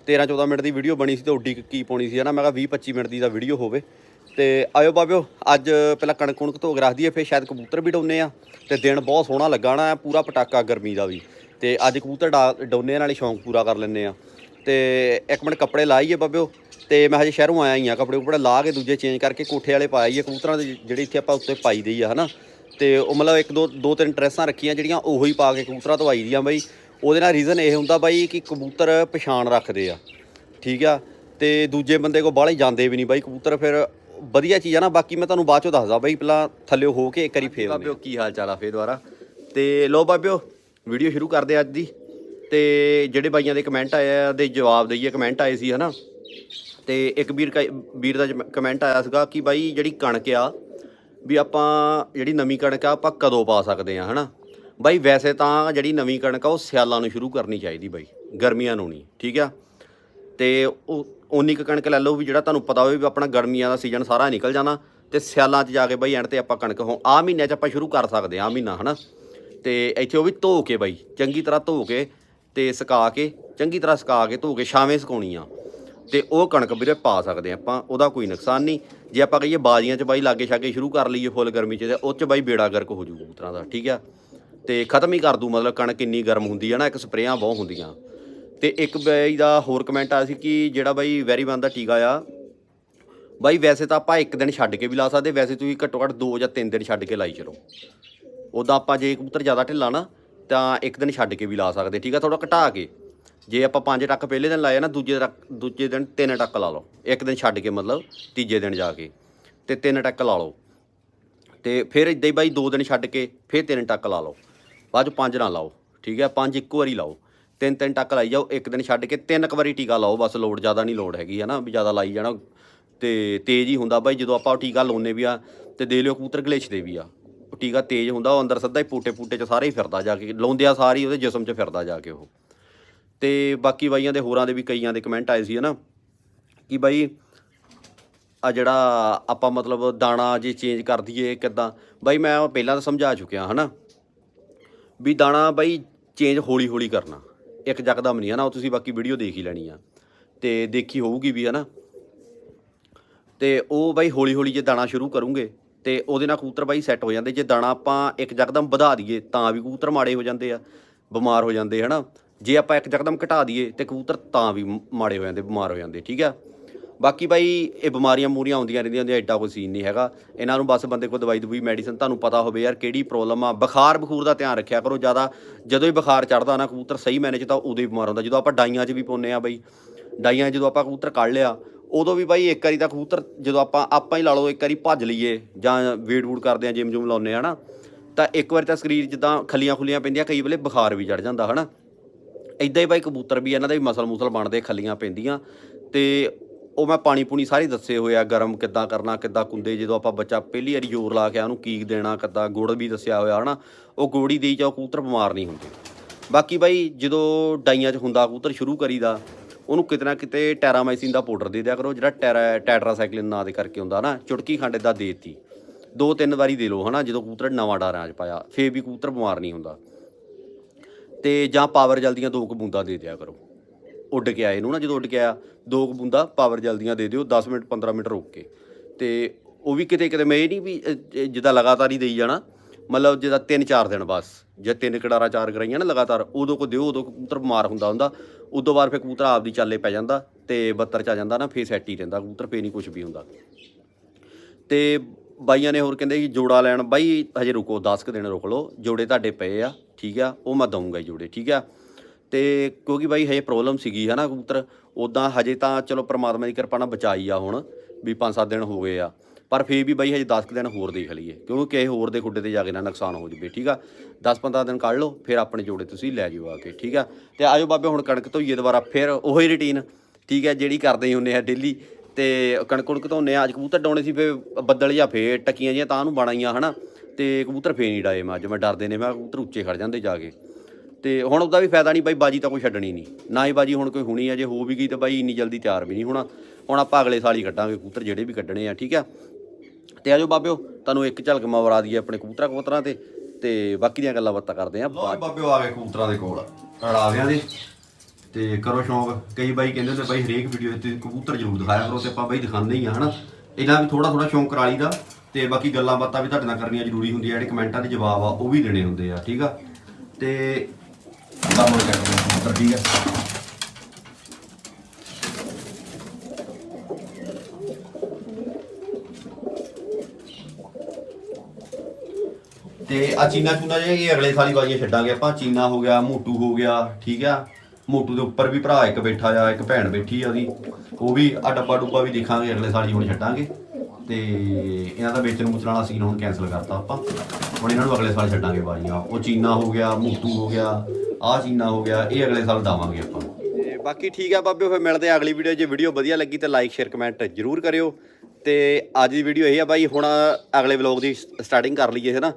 S1: 13 14 ਮਿੰਟ ਦੀ ਵੀਡੀਓ ਬਣੀ ਸੀ ਤੇ ਉੱਡੀ ਕੀ ਪਾਉਣੀ ਸੀ, ਹਨਾ? ਮੈਂ ਕਿਹਾ 20 25 ਮਿੰਟ ਦੀ ਦਾ ਵੀਡੀਓ ਹੋਵੇ। ਤੇ ਆਇਓ ਬਾਬਿਓ, ਅੱਜ ਪਹਿਲਾਂ ਕਣਕ ਕੁਣਕ ਧੋ ਕੇ ਰੱਖ ਦਈਏ, ਫਿਰ ਸ਼ਾਇਦ ਕਬੂਤਰ ਵੀ ਡਾਉਨੇ ਆ। ਤੇ ਦਿਨ ਬਹੁਤ ਸੋਹਣਾ ਲੱਗਣਾ ਹੈ ਪੂਰਾ ਪਟਾਕਾ ਗਰਮੀ ਦਾ ਵੀ। ਤੇ ਅੱਜ ਕਬੂਤਰ ਡਾ- ਡਾਉਨੇ ਨਾਲੇ ਸ਼ੌਂਕ ਪੂਰਾ ਕਰ ਲੈਨੇ ਆ। ਤੇ ਇੱਕ ਮਿੰਟ ਕੱਪੜੇ ਲਾਈਏ ਬਾਬਿਓ। ਤੇ ਮੈਂ ਹਜੇ ਸ਼ਹਿਰੋਂ ਆਇਆ ਹੀ ਆ, ਕੱਪੜੇ ਕੁਪੜੇ ਲਾ ਕੇ ਦੂਜੇ ਚੇਂਜ ਕਰਕੇ ਕੋਠੇ ਵਾਲੇ ਪਾਈਏ ਕਬੂਤਰਾਂ ਦੇ ਜਿਹੜੇ ਇੱਥੇ ਆਪਾਂ ਉੱਤੇ ਪਾਈ ਦੇਈ ਆ, ਹਨਾ? ਤੇ ਉਹ ਮਤਲਬ ਇੱਕ ਦੋ ਦੋ ਤਿੰਨ ਡਰੈਸਾਂ ਰੱਖੀਆਂ ਜਿਹੜੀਆਂ, ਉਹੀ ਪਾ ਕੇ ਕਬੂਤਰਾਂ ਤੋਂ ਆਈ ਦੀਆਂ ਬਈ। ਉਹਦੇ ਨਾਲ ਰੀਜ਼ਨ ਇਹ ਹੁੰਦਾ ਬਾਈ ਕਿ ਕਬੂਤਰ ਪਛਾਣ ਰੱਖਦੇ ਆ, ਠੀਕ ਆ? ਤੇ ਦੂਜੇ ਬੰਦੇ ਕੋ ਬਾਹਲੇ ਜਾਂਦੇ ਵੀ ਨਹੀਂ ਬਾਈ, ਕਬੂਤਰ ਫਿਰ ਵਧੀਆ ਚੀਜ਼ ਆ ਨਾ, ਬਾਕੀ ਮੈਂ ਤੁਹਾਨੂੰ ਬਾਅਦ ਚੋਂ ਦੱਸਦਾ ਬਾਈ, ਪਹਿਲਾਂ ਥੱਲੇ ਹੋ ਕੇ ਇੱਕ ਵਾਰੀ ਫੇਰ ਬਾਬਿਓ, ਕੀ ਹਾਲ ਚਾਲ ਆ ਫੇਰ ਦੁਬਾਰਾ? ਤੇ ਲੋ ਬਾਬਿਓ ਵੀਡੀਓ ਸ਼ੁਰੂ ਕਰਦੇ ਅੱਜ ਦੀ। ਤੇ ਜਿਹੜੇ ਬਾਈਆਂ ਦੇ ਕਮੈਂਟ ਆਏ ਆ, ਦੇ ਜਵਾਬ ਦਈਏ ਕਮੈਂਟ ਆਏ ਸੀ, ਹਨਾ? ਤੇ ਇੱਕ ਵੀਰ ਕਾ- ਵੀਰ ਦਾ ਕਮੈਂਟ ਆਇਆ ਸੀਗਾ ਕਿ ਬਾਈ ਜਿਹੜੀ ਕਣਕ ਆ, ਵੀ ਆਪਾਂ ਜਿਹੜੀ ਨਵੀਂ ਕਣਕ ਆ, ਆਪਾਂ ਕਦੋਂ ਪਾ ਸਕਦੇ ਆ, ਹਨਾ? ਬਾਈ, ਵੈਸੇ ਤਾਂ ਜਿਹੜੀ ਨਵੀਂ ਕਣਕ ਆ, ਉਹ ਸਿਆਲਾਂ ਨੂੰ ਸ਼ੁਰੂ ਕਰਨੀ ਚਾਹੀਦੀ ਬਾਈ, ਗਰਮੀਆਂ ਨੂੰ ਨਹੀਂ, ਠੀਕ ਆ? ਤੇ ਉਹ ਉਨੀ ਕੁ ਕਣਕ ਲੈ ਲਓ ਵੀ ਜਿਹੜਾ ਤੁਹਾਨੂੰ ਪਤਾ ਹੋਵੇ ਵੀ ਆਪਣਾ ਗਰਮੀਆਂ ਦਾ ਸੀਜ਼ਨ ਸਾਰਾ ਨਿਕਲ ਜਾਣਾ, ਤੇ ਸਿਆਲਾਂ 'ਚ ਜਾ ਕੇ ਬਾਈ ਐਂਡ ਤੇ ਆਪਾਂ ਕਣਕ ਹੋ ਆ ਮਹੀਨਿਆਂ 'ਚ ਆਪਾਂ ਸ਼ੁਰੂ ਕਰ ਸਕਦੇ ਆ ਮਹੀਨਾ, ਹਨਾ? ਤੇ ਇੱਥੇ ਉਹ ਵੀ ਧੋ ਕੇ ਬਾਈ, ਚੰਗੀ ਤਰ੍ਹਾਂ ਧੋ ਕੇ ਤੇ ਸੁਕਾ ਕੇ, ਚੰਗੀ ਤਰ੍ਹਾਂ ਸੁਕਾ ਕੇ ਧੋ ਕੇ ਛਾਵੇਂ ਸੁਕਾਉਣੀ ਆ। ਤੇ ਉਹ ਕਣਕ ਵੀਰੇ ਪਾ ਸਕਦੇ ਆ ਆਪਾਂ, ਉਹਦਾ ਕੋਈ ਨੁਕਸਾਨ ਨਹੀਂ। ਜੇ ਆਪਾਂ ਕਹੀਏ ਬਾਜ਼ੀਆਂ 'ਚ ਬਾਈ ਲਾਗੇ ਛਾਗੇ ਸ਼ੁਰੂ ਕਰ ਲਈਏ ਫੁੱਲ ਗਰਮੀ 'ਚ, ਤੇ ਉਹ 'ਚ ਬਾਈ ਬੇੜਾ ਗਰਕ ਹੋ ਜੂ ਕਬੂਤਰਾਂ ਦਾ, ਠੀਕ ਆ? ਤੇ ਖਤਮ ਹੀ ਕਰ ਦੂ, ਮਤਲਬ ਕਣਕ ਇੰਨੀ ਗਰਮ ਹੁੰਦੀ ਹੈ ਨਾ, ਇੱਕ ਸਪਰੇਆਂ ਬਹੁਤ ਹੁੰਦੀਆਂ। ਤੇ ਇੱਕ ਬਾਈ ਦਾ ਹੋਰ ਕਮੈਂਟ ਆਇਆ ਸੀ ਕਿ ਜਿਹੜਾ ਬਾਈ ਵੈਰੀਵਨ ਦਾ ਟੀਕਾ ਆ, ਬਾਈ ਵੈਸੇ ਤਾਂ ਆਪਾਂ ਇੱਕ ਦਿਨ ਛੱਡ ਕੇ ਵੀ ਲਾ ਸਕਦੇ, ਵੈਸੇ ਤੁਸੀਂ ਘੱਟੋ ਘੱਟ 2 ਜਾਂ 3 ਦਿਨ ਛੱਡ ਕੇ ਲਾਈ ਚਲੋ। ਉਦਾਂ ਆਪਾਂ ਜੇ ਕਬੂਤਰ ਜ਼ਿਆਦਾ ਢਿੱਲਾ ਨਾ, ਤਾਂ ਇੱਕ ਦਿਨ ਛੱਡ ਕੇ ਵੀ ਲਾ ਸਕਦੇ, ਠੀਕ ਆ ਥੋੜਾ ਘਟਾ ਕੇ। ਜੇ ਆਪਾਂ ਪੰਜ ਟੱਕ ਪਹਿਲੇ ਦਿਨ ਲਾਇਆ ਨਾ, ਦੂਜੇ ਟੱਕ, ਦੂਜੇ ਦਿਨ ਤਿੰਨ ਟੱਕ ਲਾ ਲਓ। ਇੱਕ ਦਿਨ ਛੱਡ ਕੇ ਮਤਲਬ ਤੀਜੇ ਦਿਨ ਜਾ ਕੇ, ਤੇ ਤਿੰਨ ਟੱਕ ਲਾ ਲਓ। ਤੇ ਫਿਰ ਇਦਾਂ ਹੀ ਬਾਈ ਦੋ ਦਿਨ ਛੱਡ ਕੇ, ਫਿਰ ਤਿੰਨ ਟੱਕ ਲਾ ਲਓ। ਬਾਅਦ ਚ ਪੰਜ ਨਾ ਲਾਓ, ਠੀਕ ਹੈ? ਪੰਜ ਇੱਕੋ ਵਾਰੀ ਲਾਓ। ਤਿੰਨ ਤਿੰਨ ਟੱਕ ਲਾਈ ਜਾਓ, ਇੱਕ ਦਿਨ ਛੱਡ ਕੇ ਤਿੰਨ ਕੁ ਵਾਰੀ ਟੀਕਾ ਲਾਓ, ਬਸ ਲੋਡ ਜ਼ਿਆਦਾ ਨਹੀਂ ਲੋਡ ਹੈਗੀ, ਹੈ ਨਾ? ਵੀ ਜ਼ਿਆਦਾ ਲਾਈ ਜਾਣਾ, ਤੇ ਤੇਜ਼ ਹੀ ਹੁੰਦਾ ਬਾਈ, ਜਦੋਂ ਆਪਾਂ ਉਹ ਟੀਕਾ ਲਾਉਨੇ ਵੀ ਆ, ਤੇ ਦੇ ਲਿਓ ਕਬੂਤਰ ਗਲੇਛਦੇ ਵੀ ਆ। ਉਹ ਟੀਕਾ ਤੇਜ਼ ਹੁੰਦਾ, ਉਹ ਅੰਦਰ ਸਿੱਧਾ ਹੀ ਪੂਟੇ ਪੂਟੇ ਚ ਸਾਰੇ ਹੀ ਫਿਰਦਾ ਜਾ ਕੇ, ਲਾਉਂਦੇ ਆ ਸਾਰੀ ਉਹਦੇ ਜਿਸਮ 'ਚ ਫਿਰਦਾ ਜਾ ਕੇ ਉਹ। ਤੇ ਬਾਕੀ ਬਾਈਆਂ ਦੇ ਹੋਰਾਂ ਦੇ ਵੀ ਕਈਆਂ ਦੇ ਕਮੈਂਟ ਆਏ ਸੀ ਹਨਾ ਕਿ ਬਾਈ ਆ ਜਿਹੜਾ ਆਪਾਂ ਮਤਲਬ ਦਾਣਾ ਜੇ ਚੇਂਜ ਕਰ ਦਈਏ ਕਿੱਦਾਂ? ਬਾਈ ਮੈਂ ਪਹਿਲਾਂ ਤਾਂ ਸਮਝਾ ਚੁੱਕਿਆ ਹਨਾ ਵੀ ਦਾਣਾ ਬਾਈ ਚੇਂਜ ਹੌਲੀ ਹੌਲੀ ਕਰਨਾ। ਇੱਕ ਜਕਦਮ ਨਹੀਂ ਹੈ ਨਾ, ਉਹ ਤੁਸੀਂ ਬਾਕੀ ਵੀਡੀਓ ਦੇਖ ਹੀ ਲੈਣੀ ਆ। ਤੇ ਦੇਖੀ ਹੋਊਗੀ ਵੀ ਹੈ ਨਾ ਤੇ ਉਹ ਬਾਈ ਹੌਲੀ ਹੌਲੀ ਜੇ ਦਾਣਾ ਸ਼ੁਰੂ ਕਰੂੰਗੇ, ਤੇ ਉਹਦੇ ਨਾਲ ਕਬੂਤਰ ਬਾਈ ਸੈੱਟ ਹੋ ਜਾਂਦੇ। ਜੇ ਦਾਣਾ ਆਪਾਂ ਇੱਕ ਜਕਦਮ ਵਧਾ ਦਈਏ, ਤਾਂ ਵੀ ਕਬੂਤਰ ਮਾੜੇ ਹੋ ਜਾਂਦੇ ਆ, ਬਿਮਾਰ ਹੋ ਜਾਂਦੇ, ਹਨਾ। ਜੇ ਆਪਾਂ ਇੱਕ ਜਕਦਮ ਘਟਾ ਦਈਏ, ਤੇ ਕਬੂਤਰ ਤਾਂ ਵੀ ਮਾੜੇ ਹੋ ਜਾਂਦੇ, ਬਿਮਾਰ ਹੋ ਜਾਂਦੇ, ਠੀਕ ਆ? ਬਾਕੀ ਬਾਈ, ਇਹ ਬਿਮਾਰੀਆਂ ਮੂਰੀਆਂ ਆਉਂਦੀਆਂ ਰਹਿੰਦੀਆਂ ਹੁੰਦੀਆਂ ਐਡਾ ਕੋਈ ਸੀਨ ਨਹੀਂ ਹੈਗਾ। ਇਹਨਾਂ ਨੂੰ ਬਸ ਬੰਦੇ ਕੋਲ ਦਵਾਈ ਦਵਾਈ ਮੈਡੀਸਨ ਤੁਹਾਨੂੰ ਪਤਾ ਹੋਵੇ ਯਾਰ ਕਿਹੜੀ ਪ੍ਰੋਬਲਮ ਆ। ਬੁਖਾਰ ਬਖੂਰ ਦਾ ਧਿਆਨ ਰੱਖਿਆ ਕਰੋ ਜ਼ਿਆਦਾ। ਜਦੋਂ ਹੀ ਬੁਖਾਰ ਚੜਦਾ ਨਾ, ਕਬੂਤਰ ਸਹੀ ਮੈਨੇ ਚ ਤਾਂ ਉਦੋਂ ਹੀ ਬਿਮਾਰ ਹੁੰਦਾ। ਜਦੋਂ ਆਪਾਂ ਡਾਈਆਂ 'ਚ ਵੀ ਪਾਉਂਦੇ ਆ ਬਾਈ, ਡਾਈਆਂ ਜਦੋਂ ਆਪਾਂ ਕਬੂਤਰ ਕੱਢ ਲਿਆ, ਉਦੋਂ ਵੀ ਬਾਈ ਇੱਕ ਵਾਰੀ ਤਾਂ ਕਬੂਤਰ ਜਦੋਂ ਆਪਾਂ ਆਪਾਂ ਹੀ ਲਾ ਲਓ ਇੱਕ ਵਾਰੀ ਭੱਜ ਲਈਏ ਜਾਂ ਵੇਟ ਵੂਟ ਕਰਦੇ ਆ ਜਿਮ ਜੁਮ ਲਾਉਂਦੇ ਆ ਨਾ ਤਾਂ ਇੱਕ ਵਾਰੀ ਤਾਂ ਸਰੀਰ ਜਿੱਦਾਂ ਖੱਲੀਆਂ ਖੁੱਲੀਆਂ ਪੈਂਦੀਆਂ, ਕਈ ਵੇਲੇ ਬੁਖਾਰ ਵੀ ਚੜ ਜਾਂਦਾ, ਹਨਾ। ਇਦਾਂ ਹੀ ਬਾਈ ਕਬੂਤਰ ਵੀ ਇਹਨਾਂ ਦੇ ਵੀ ਮਸਲ ਮੁਸਲ ਬਣਦੇ, ਖੱਲੀਆਂ ਪੈਂਦੀਆਂ। ਤੇ ਉਹ ਮੈਂ ਪਾਣੀ ਪੂਣੀ ਸਾਰੇ ਦੱਸੇ ਹੋਏ ਆ, ਗਰਮ ਕਿੱਦਾਂ ਕਰਨਾ, ਕਿੱਦਾਂ ਕੁੰਦੇ ਜਦੋਂ ਆਪਾਂ ਬੱਚਾ ਪਹਿਲੀ ਵਾਰੀ ਜ਼ੋਰ ਲਾ ਕੇ ਉਹਨੂੰ ਕੀਕ ਦੇਣਾ, ਕਿੱਦਾਂ ਗੁੜ ਵੀ ਦੱਸਿਆ ਹੋਇਆ, ਹਨਾ, ਉਹ ਗੋੜੀ ਦੇਈ ਜਾਓ ਕਬੂਤਰ ਬਿਮਾਰ ਨਹੀਂ ਹੁੰਦੇ। ਬਾਕੀ ਬਾਈ, ਜਦੋਂ ਡਾਈਆਂ 'ਚ ਹੁੰਦਾ ਕਬੂਤਰ ਸ਼ੁਰੂ ਕਰੀਦਾ, ਉਹਨੂੰ ਕਿਤੇ ਨਾ ਕਿਤੇ ਟੈਰਾਮਾਈਸਿਨ ਦਾ ਪਾਊਡਰ ਦੇ ਦਿਆ ਕਰੋ, ਜਿਹੜਾ ਟੈਰਾ, ਟੈਟਰਾਸਾਈਕਲਿਨ ਨਾਂ ਦੇ ਕਰਕੇ ਹੁੰਦਾ ਨਾ, ਚੁਟਕੀ ਖੰਡ ਦਾ ਦੇਤੀ। ਦੋ ਤਿੰਨ ਵਾਰੀ ਦੇ ਲਓ, ਹਨਾ, ਜਦੋਂ ਕਬੂਤਰ ਨਵਾਂ ਡਾਰਾਂ 'ਚ ਪਾਇਆ, ਫੇਰ ਵੀ ਕਬੂਤਰ ਬਿਮਾਰ ਨਹੀਂ ਹੁੰਦਾ। ਤੇ ਜਾਂ ਪਾਵਰ ਜਲਦੀਆਂ ਦੋ ਕੁ ਬੂੰਦਾਂ ਦੇ ਦਿਆ ਕਰੋ। ਉੱਡ ਕੇ ਆਏ ਨੂੰ ਨਾ ਜਦੋਂ ਉੱਡ ਕੇ ਆਇਆ ਦੋ ਕੁ ਬੂੰਦਾ ਪਾਵਰ ਜਲਦੀਆਂ ਦੇ ਦਿਓ 10 ਮਿੰਟ 15 ਮਿੰਟ ਰੁਕ ਕੇ। ਤੇ ਉਹ ਵੀ ਕਿਤੇ ਕਿਤੇ ਮੈਂ ਇਹ ਨਹੀਂ ਵੀ ਅ, ਜਿੱਦਾਂ ਲਗਾਤਾਰ ਹੀ ਦੇਈ ਜਾਣਾ ਮਤਲਬ ਜਿੱਦਾਂ 3-4 ਦਿਨ ਬਸ ਜੇ ਤਿੰਨ ਕੜਾਰਾ ਚਾਰ ਕਰਾਈਆਂ ਨਾ ਲਗਾਤਾਰ ਉਦੋਂ ਕੋ ਦਿਓ ਉਦੋਂ ਕਬੂਤਰ ਬਿਮਾਰ ਹੁੰਦਾ ਹੁੰਦਾ ਉਦੋਂ ਬਾਅਦ ਫਿਰ ਕਬੂਤਰ ਆਪਦੀ ਚਾਲੇ ਪੈ ਜਾਂਦਾ ਤੇ 72 ਚ ਆ ਜਾਂਦਾ ਨਾ ਫੇਰ ਸੈੱਟ ਹੀ ਰਹਿੰਦਾ ਕਬੂਤਰ ਫੇਰ ਨਹੀਂ ਕੁਝ ਵੀ ਹੁੰਦਾ। ਤੇ ਬਾਈਆਂ ਨੇ ਹੋਰ ਕਹਿੰਦੇ ਕਿ ਜੋੜਾ ਲੈਣ ਬਾਈ ਹਜੇ ਰੁਕੋ 10 ਕੁ ਦਿਨ ਰੁਕ ਲਓ ਜੋੜੇ ਤੁਹਾਡੇ ਪਏ ਆ ਠੀਕ ਆ ਉਹ ਮੈਂ ਦਊਂਗਾ ਹੀ ਜੋੜੇ ਠੀਕ ਆ। ਤੇ ਕਿਉਂਕਿ ਬਾਈ ਹਜੇ ਪ੍ਰੋਬਲਮ ਸੀਗੀ, ਹਨਾ ਕਬੂਤਰ? ਉਦਾਂ ਹਜੇ ਤਾਂ ਚਲੋ ਪ੍ਰਮਾਤਮਾ ਦੀ ਕਿਰਪਾ ਨਾਲ ਬਚਾਈ ਆ ਹੁਣ, ਵੀ 5-7 ਦਿਨ ਹੋ ਗਏ ਆ। ਪਰ ਫੇਰ ਵੀ ਬਾਈ ਹਜੇ 10 ਕੁ ਦਿਨ ਹੋਰ ਦੇਖ ਲਈਏ, ਕਿਉਂਕਿ ਕਿਸੇ ਹੋਰ ਦੇ ਖੁੱਡੇ ਤੇ ਜਾ ਕੇ ਨਾ ਨੁਕਸਾਨ ਹੋ ਜਵੇ, ਠੀਕ ਆ? 10-15 ਦਿਨ ਕੱਢ ਲਓ, ਫਿਰ ਆਪਣੇ ਜੋੜੇ ਤੁਸੀਂ ਲੈ ਜਿਓ ਆ ਕੇ, ਠੀਕ ਆ? ਤੇ ਆਜੋ ਬਾਬੇ, ਹੁਣ ਕਣਕ ਧੋਈਏ ਦੁਬਾਰਾ, ਫਿਰ ਉਹੀ ਰੁਟੀਨ ਠੀਕ ਹੈ ਜਿਹੜੀ ਕਰਦੇ ਹੀ ਹੁੰਨੇ ਆ ਡੇਲੀ ਤੇ ਕਣਕ ਕੁਣਕ ਧੋਨੇ ਆ, ਅੱਜ ਕਬੂਤਰ ਡਾਉਣੇ ਸੀ ਫੇ ਬੱਦਲ ਜਾਂ ਫੇ ਟੱਕੀਆਂ ਜੀਆਂ ਤਾਂ ਨੂੰ ਬਣਾਈਆਂ, ਹਨਾ? ਤੇ ਕਬੂਤਰ ਫੇ ਨਹੀਂ ਡਾਏ, ਮੈਂ ਅੱਜ ਮੈਂ ਡਰਦੇ ਨੇ, ਮੈਂ ਕਬੂਤਰ ਉੱਚੇ ਖੜ ਜਾਂਦੇ ਜਾ ਕੇ। ਤੇ ਹੁਣ ਉਹਦਾ ਵੀ ਫਾਇਦਾ ਨਹੀਂ ਬਾਈ, ਬਾਜੀ ਤਾਂ ਕੋਈ ਛੱਡਣੀ ਨਹੀਂ। ਨਾ ਹੀ ਬਾਜੀ ਹੁਣ ਕੋਈ ਹੋਣੀ ਆ ਜੇ ਹੋ ਵੀ ਗਈ ਤਾਂ ਬਾਈ ਇੰਨੀ ਜਲਦੀ ਤਿਆਰ ਵੀ ਨਹੀਂ ਹੋਣਾ। ਹੁਣ ਆਪਾਂ ਅਗਲੇ ਸਾਲ ਹੀ ਕੱਢਾਂਗੇ ਕਬੂਤਰ ਜਿਹੜੇ ਵੀ ਕੱਢਣੇ ਆ, ਠੀਕ ਆ? ਤੇ ਆਜੋ ਬਾਬਿਓ, ਤੁਹਾਨੂੰ ਇੱਕ ਝਲਕ ਮਵਰਾ ਦਈਏ ਆਪਣੇ ਕਬੂਤਰਾਂ ਕਬੂਤਰਾਂ ਤੇ ਤੇ ਬਾਕੀ ਦੀਆਂ ਗੱਲਾਂ ਬਾਤਾਂ ਕਰਦੇ ਆ। ਬਾਬਿਓ, ਆ ਗਏ ਕਬੂਤਰਾਂ ਦੇ ਕੋਲ। ਅੜਾਵਿਆਂ ਦੇ ਤੇ ਕਰੋ ਸ਼ੌਂਕ। ਕਈ ਬਾਈ ਕਹਿੰਦੇ ਹੁੰਦੇ, ਬਾਈ ਹਰੇਕ ਵੀਡੀਓ ਤੇ ਕਬੂਤਰ ਜ਼ਰੂਰ ਦਿਖਾਇਆ ਕਰੋ ਤੇ ਆਪਾਂ ਬਾਈ ਦਿਖਾਉਂਦੇ ਹੀ ਆ, ਹਨਾ? ਇਹਨਾਂ ਵੀ ਥੋੜਾ ਥੋੜਾ ਸ਼ੌਂਕ ਕਰਾਲੀ ਦਾ ਤੇ ਬਾਕੀ ਗੱਲਾਂ ਬਾਤਾਂ ਵੀ ਤੁਹਾਡੇ ਨਾਲ ਕਰਨੀਆਂ ਜ਼ਰੂਰੀ ਹੁੰਦੀਆਂ, ਜਿਹੜੇ ਕਮੈਂਟਾਂ ਦੇ ਜਵਾਬ ਆ, ਉਹ ਵੀ ਦੇਣੇ ਹੁੰਦੇ ਆ, ਠੀਕ ਆ? ਤੇ ਕੰਮ ਹੋ ਗਿਆ। ਕਬੂਤਰ ਠੀਕ ਆ ਤੇ ਆ ਚੀਨਾ ਚੂਨਾ ਜਿਹੜੇ ਇਹ ਅਗਲੇ ਸਾਲੀ ਬਾਜੀਆਂ ਛੱਡਾਂਗੇ ਆਪਾਂ। ਚੀਨਾ ਹੋ ਗਿਆ, ਮੋਟੂ ਹੋ ਗਿਆ, ਠੀਕ ਆ। ਮੋਟੂ ਦੇ ਉੱਪਰ ਵੀ ਭਰਾ ਇੱਕ ਬੈਠਾ ਆ, ਇੱਕ ਭੈਣ ਬੈਠੀ ਆ ਉਹਦੀ। ਉਹ ਵੀ ਆ ਡੱਬਾ ਡੁੱਬਾ ਵੀ ਦੇਖਾਂਗੇ, ਅਗਲੇ ਸਾਲ ਹੀ ਹੁਣ ਛੱਡਾਂਗੇ। ਤੇ ਇਹਨਾਂ ਦਾ ਵੇਚਣ ਮੁਚਣ ਵਾਲਾ ਸੀਨ ਹੁਣ ਕੈਨਸਲ ਕਰਤਾ ਆਪਾਂ। ਹੁਣ ਇਹਨਾਂ ਨੂੰ ਅਗਲੇ ਸਾਲ ਛੱਡਾਂਗੇ ਬਾਜੀਆਂ ਉਹ ਚੀਨਾ ਹੋ ਗਿਆ, ਮੋਟੂ ਹੋ ਗਿਆ ਆ ਚੀਨਾ ਹੋ ਗਿਆ, ਇਹ ਅਗਲੇ ਸਾਲ ਦਾਵਾਂਗੇ ਆਪਾਂ। ਤੇ ਬਾਕੀ ਠੀਕ ਆ ਬਾਬੇ, ਫਿਰ ਮਿਲਦੇ ਆ ਅਗਲੀ ਵੀਡੀਓ ਜੇ ਵੀਡੀਓ ਵਧੀਆ ਲੱਗੀ ਤਾਂ ਲਾਈਕ ਸ਼ੇਅਰ ਕਮੈਂਟ ਜਰੂਰ ਕਰਿਓ। ਤੇ ਅੱਜ ਦੀ ਵੀਡੀਓ ਇਹ ਆ ਬਾਈ, ਹੁਣ ਅਗਲੇ ਵਲੌਗ ਦੀ ਸਟਾਰਟਿੰਗ ਕਰ ਲਈਏ ਹੈ ਨਾ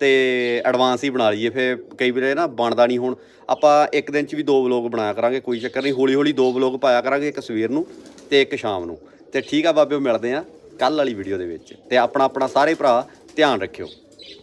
S1: ਤੇ ਐਡਵਾਂਸ ਹੀ ਬਣਾ ਲਈਏ। ਫਿਰ ਕਈ ਵਾਰ ਨਾ ਬਣਦਾ ਨਹੀਂ ਹੁਣ। ਆਪਾਂ ਇੱਕ ਦਿਨ ਚ ਵੀ ਦੋ ਵਲੌਗ ਬਣਾਇਆ ਕਰਾਂਗੇ, ਕੋਈ ਚੱਕਰ ਨਹੀਂ। ਹੌਲੀ ਹੌਲੀ ਦੋ ਵਲੌਗ ਪਾਇਆ ਕਰਾਂਗੇ, ਇੱਕ ਸਵੇਰ ਨੂੰ ਤੇ ਇੱਕ ਸ਼ਾਮ ਨੂੰ। ਤੇ ਠੀਕ ਆ ਬਾਬਿਓ ਮਿਲਦੇ ਆ ਕੱਲ ਵਾਲੀ ਵੀਡੀਓ ਦੇ ਵਿੱਚ। ਤੇ ਆਪਣਾ ਆਪਣਾ ਸਾਰੇ ਭਰਾ ਧਿਆਨ ਰੱਖਿਓ।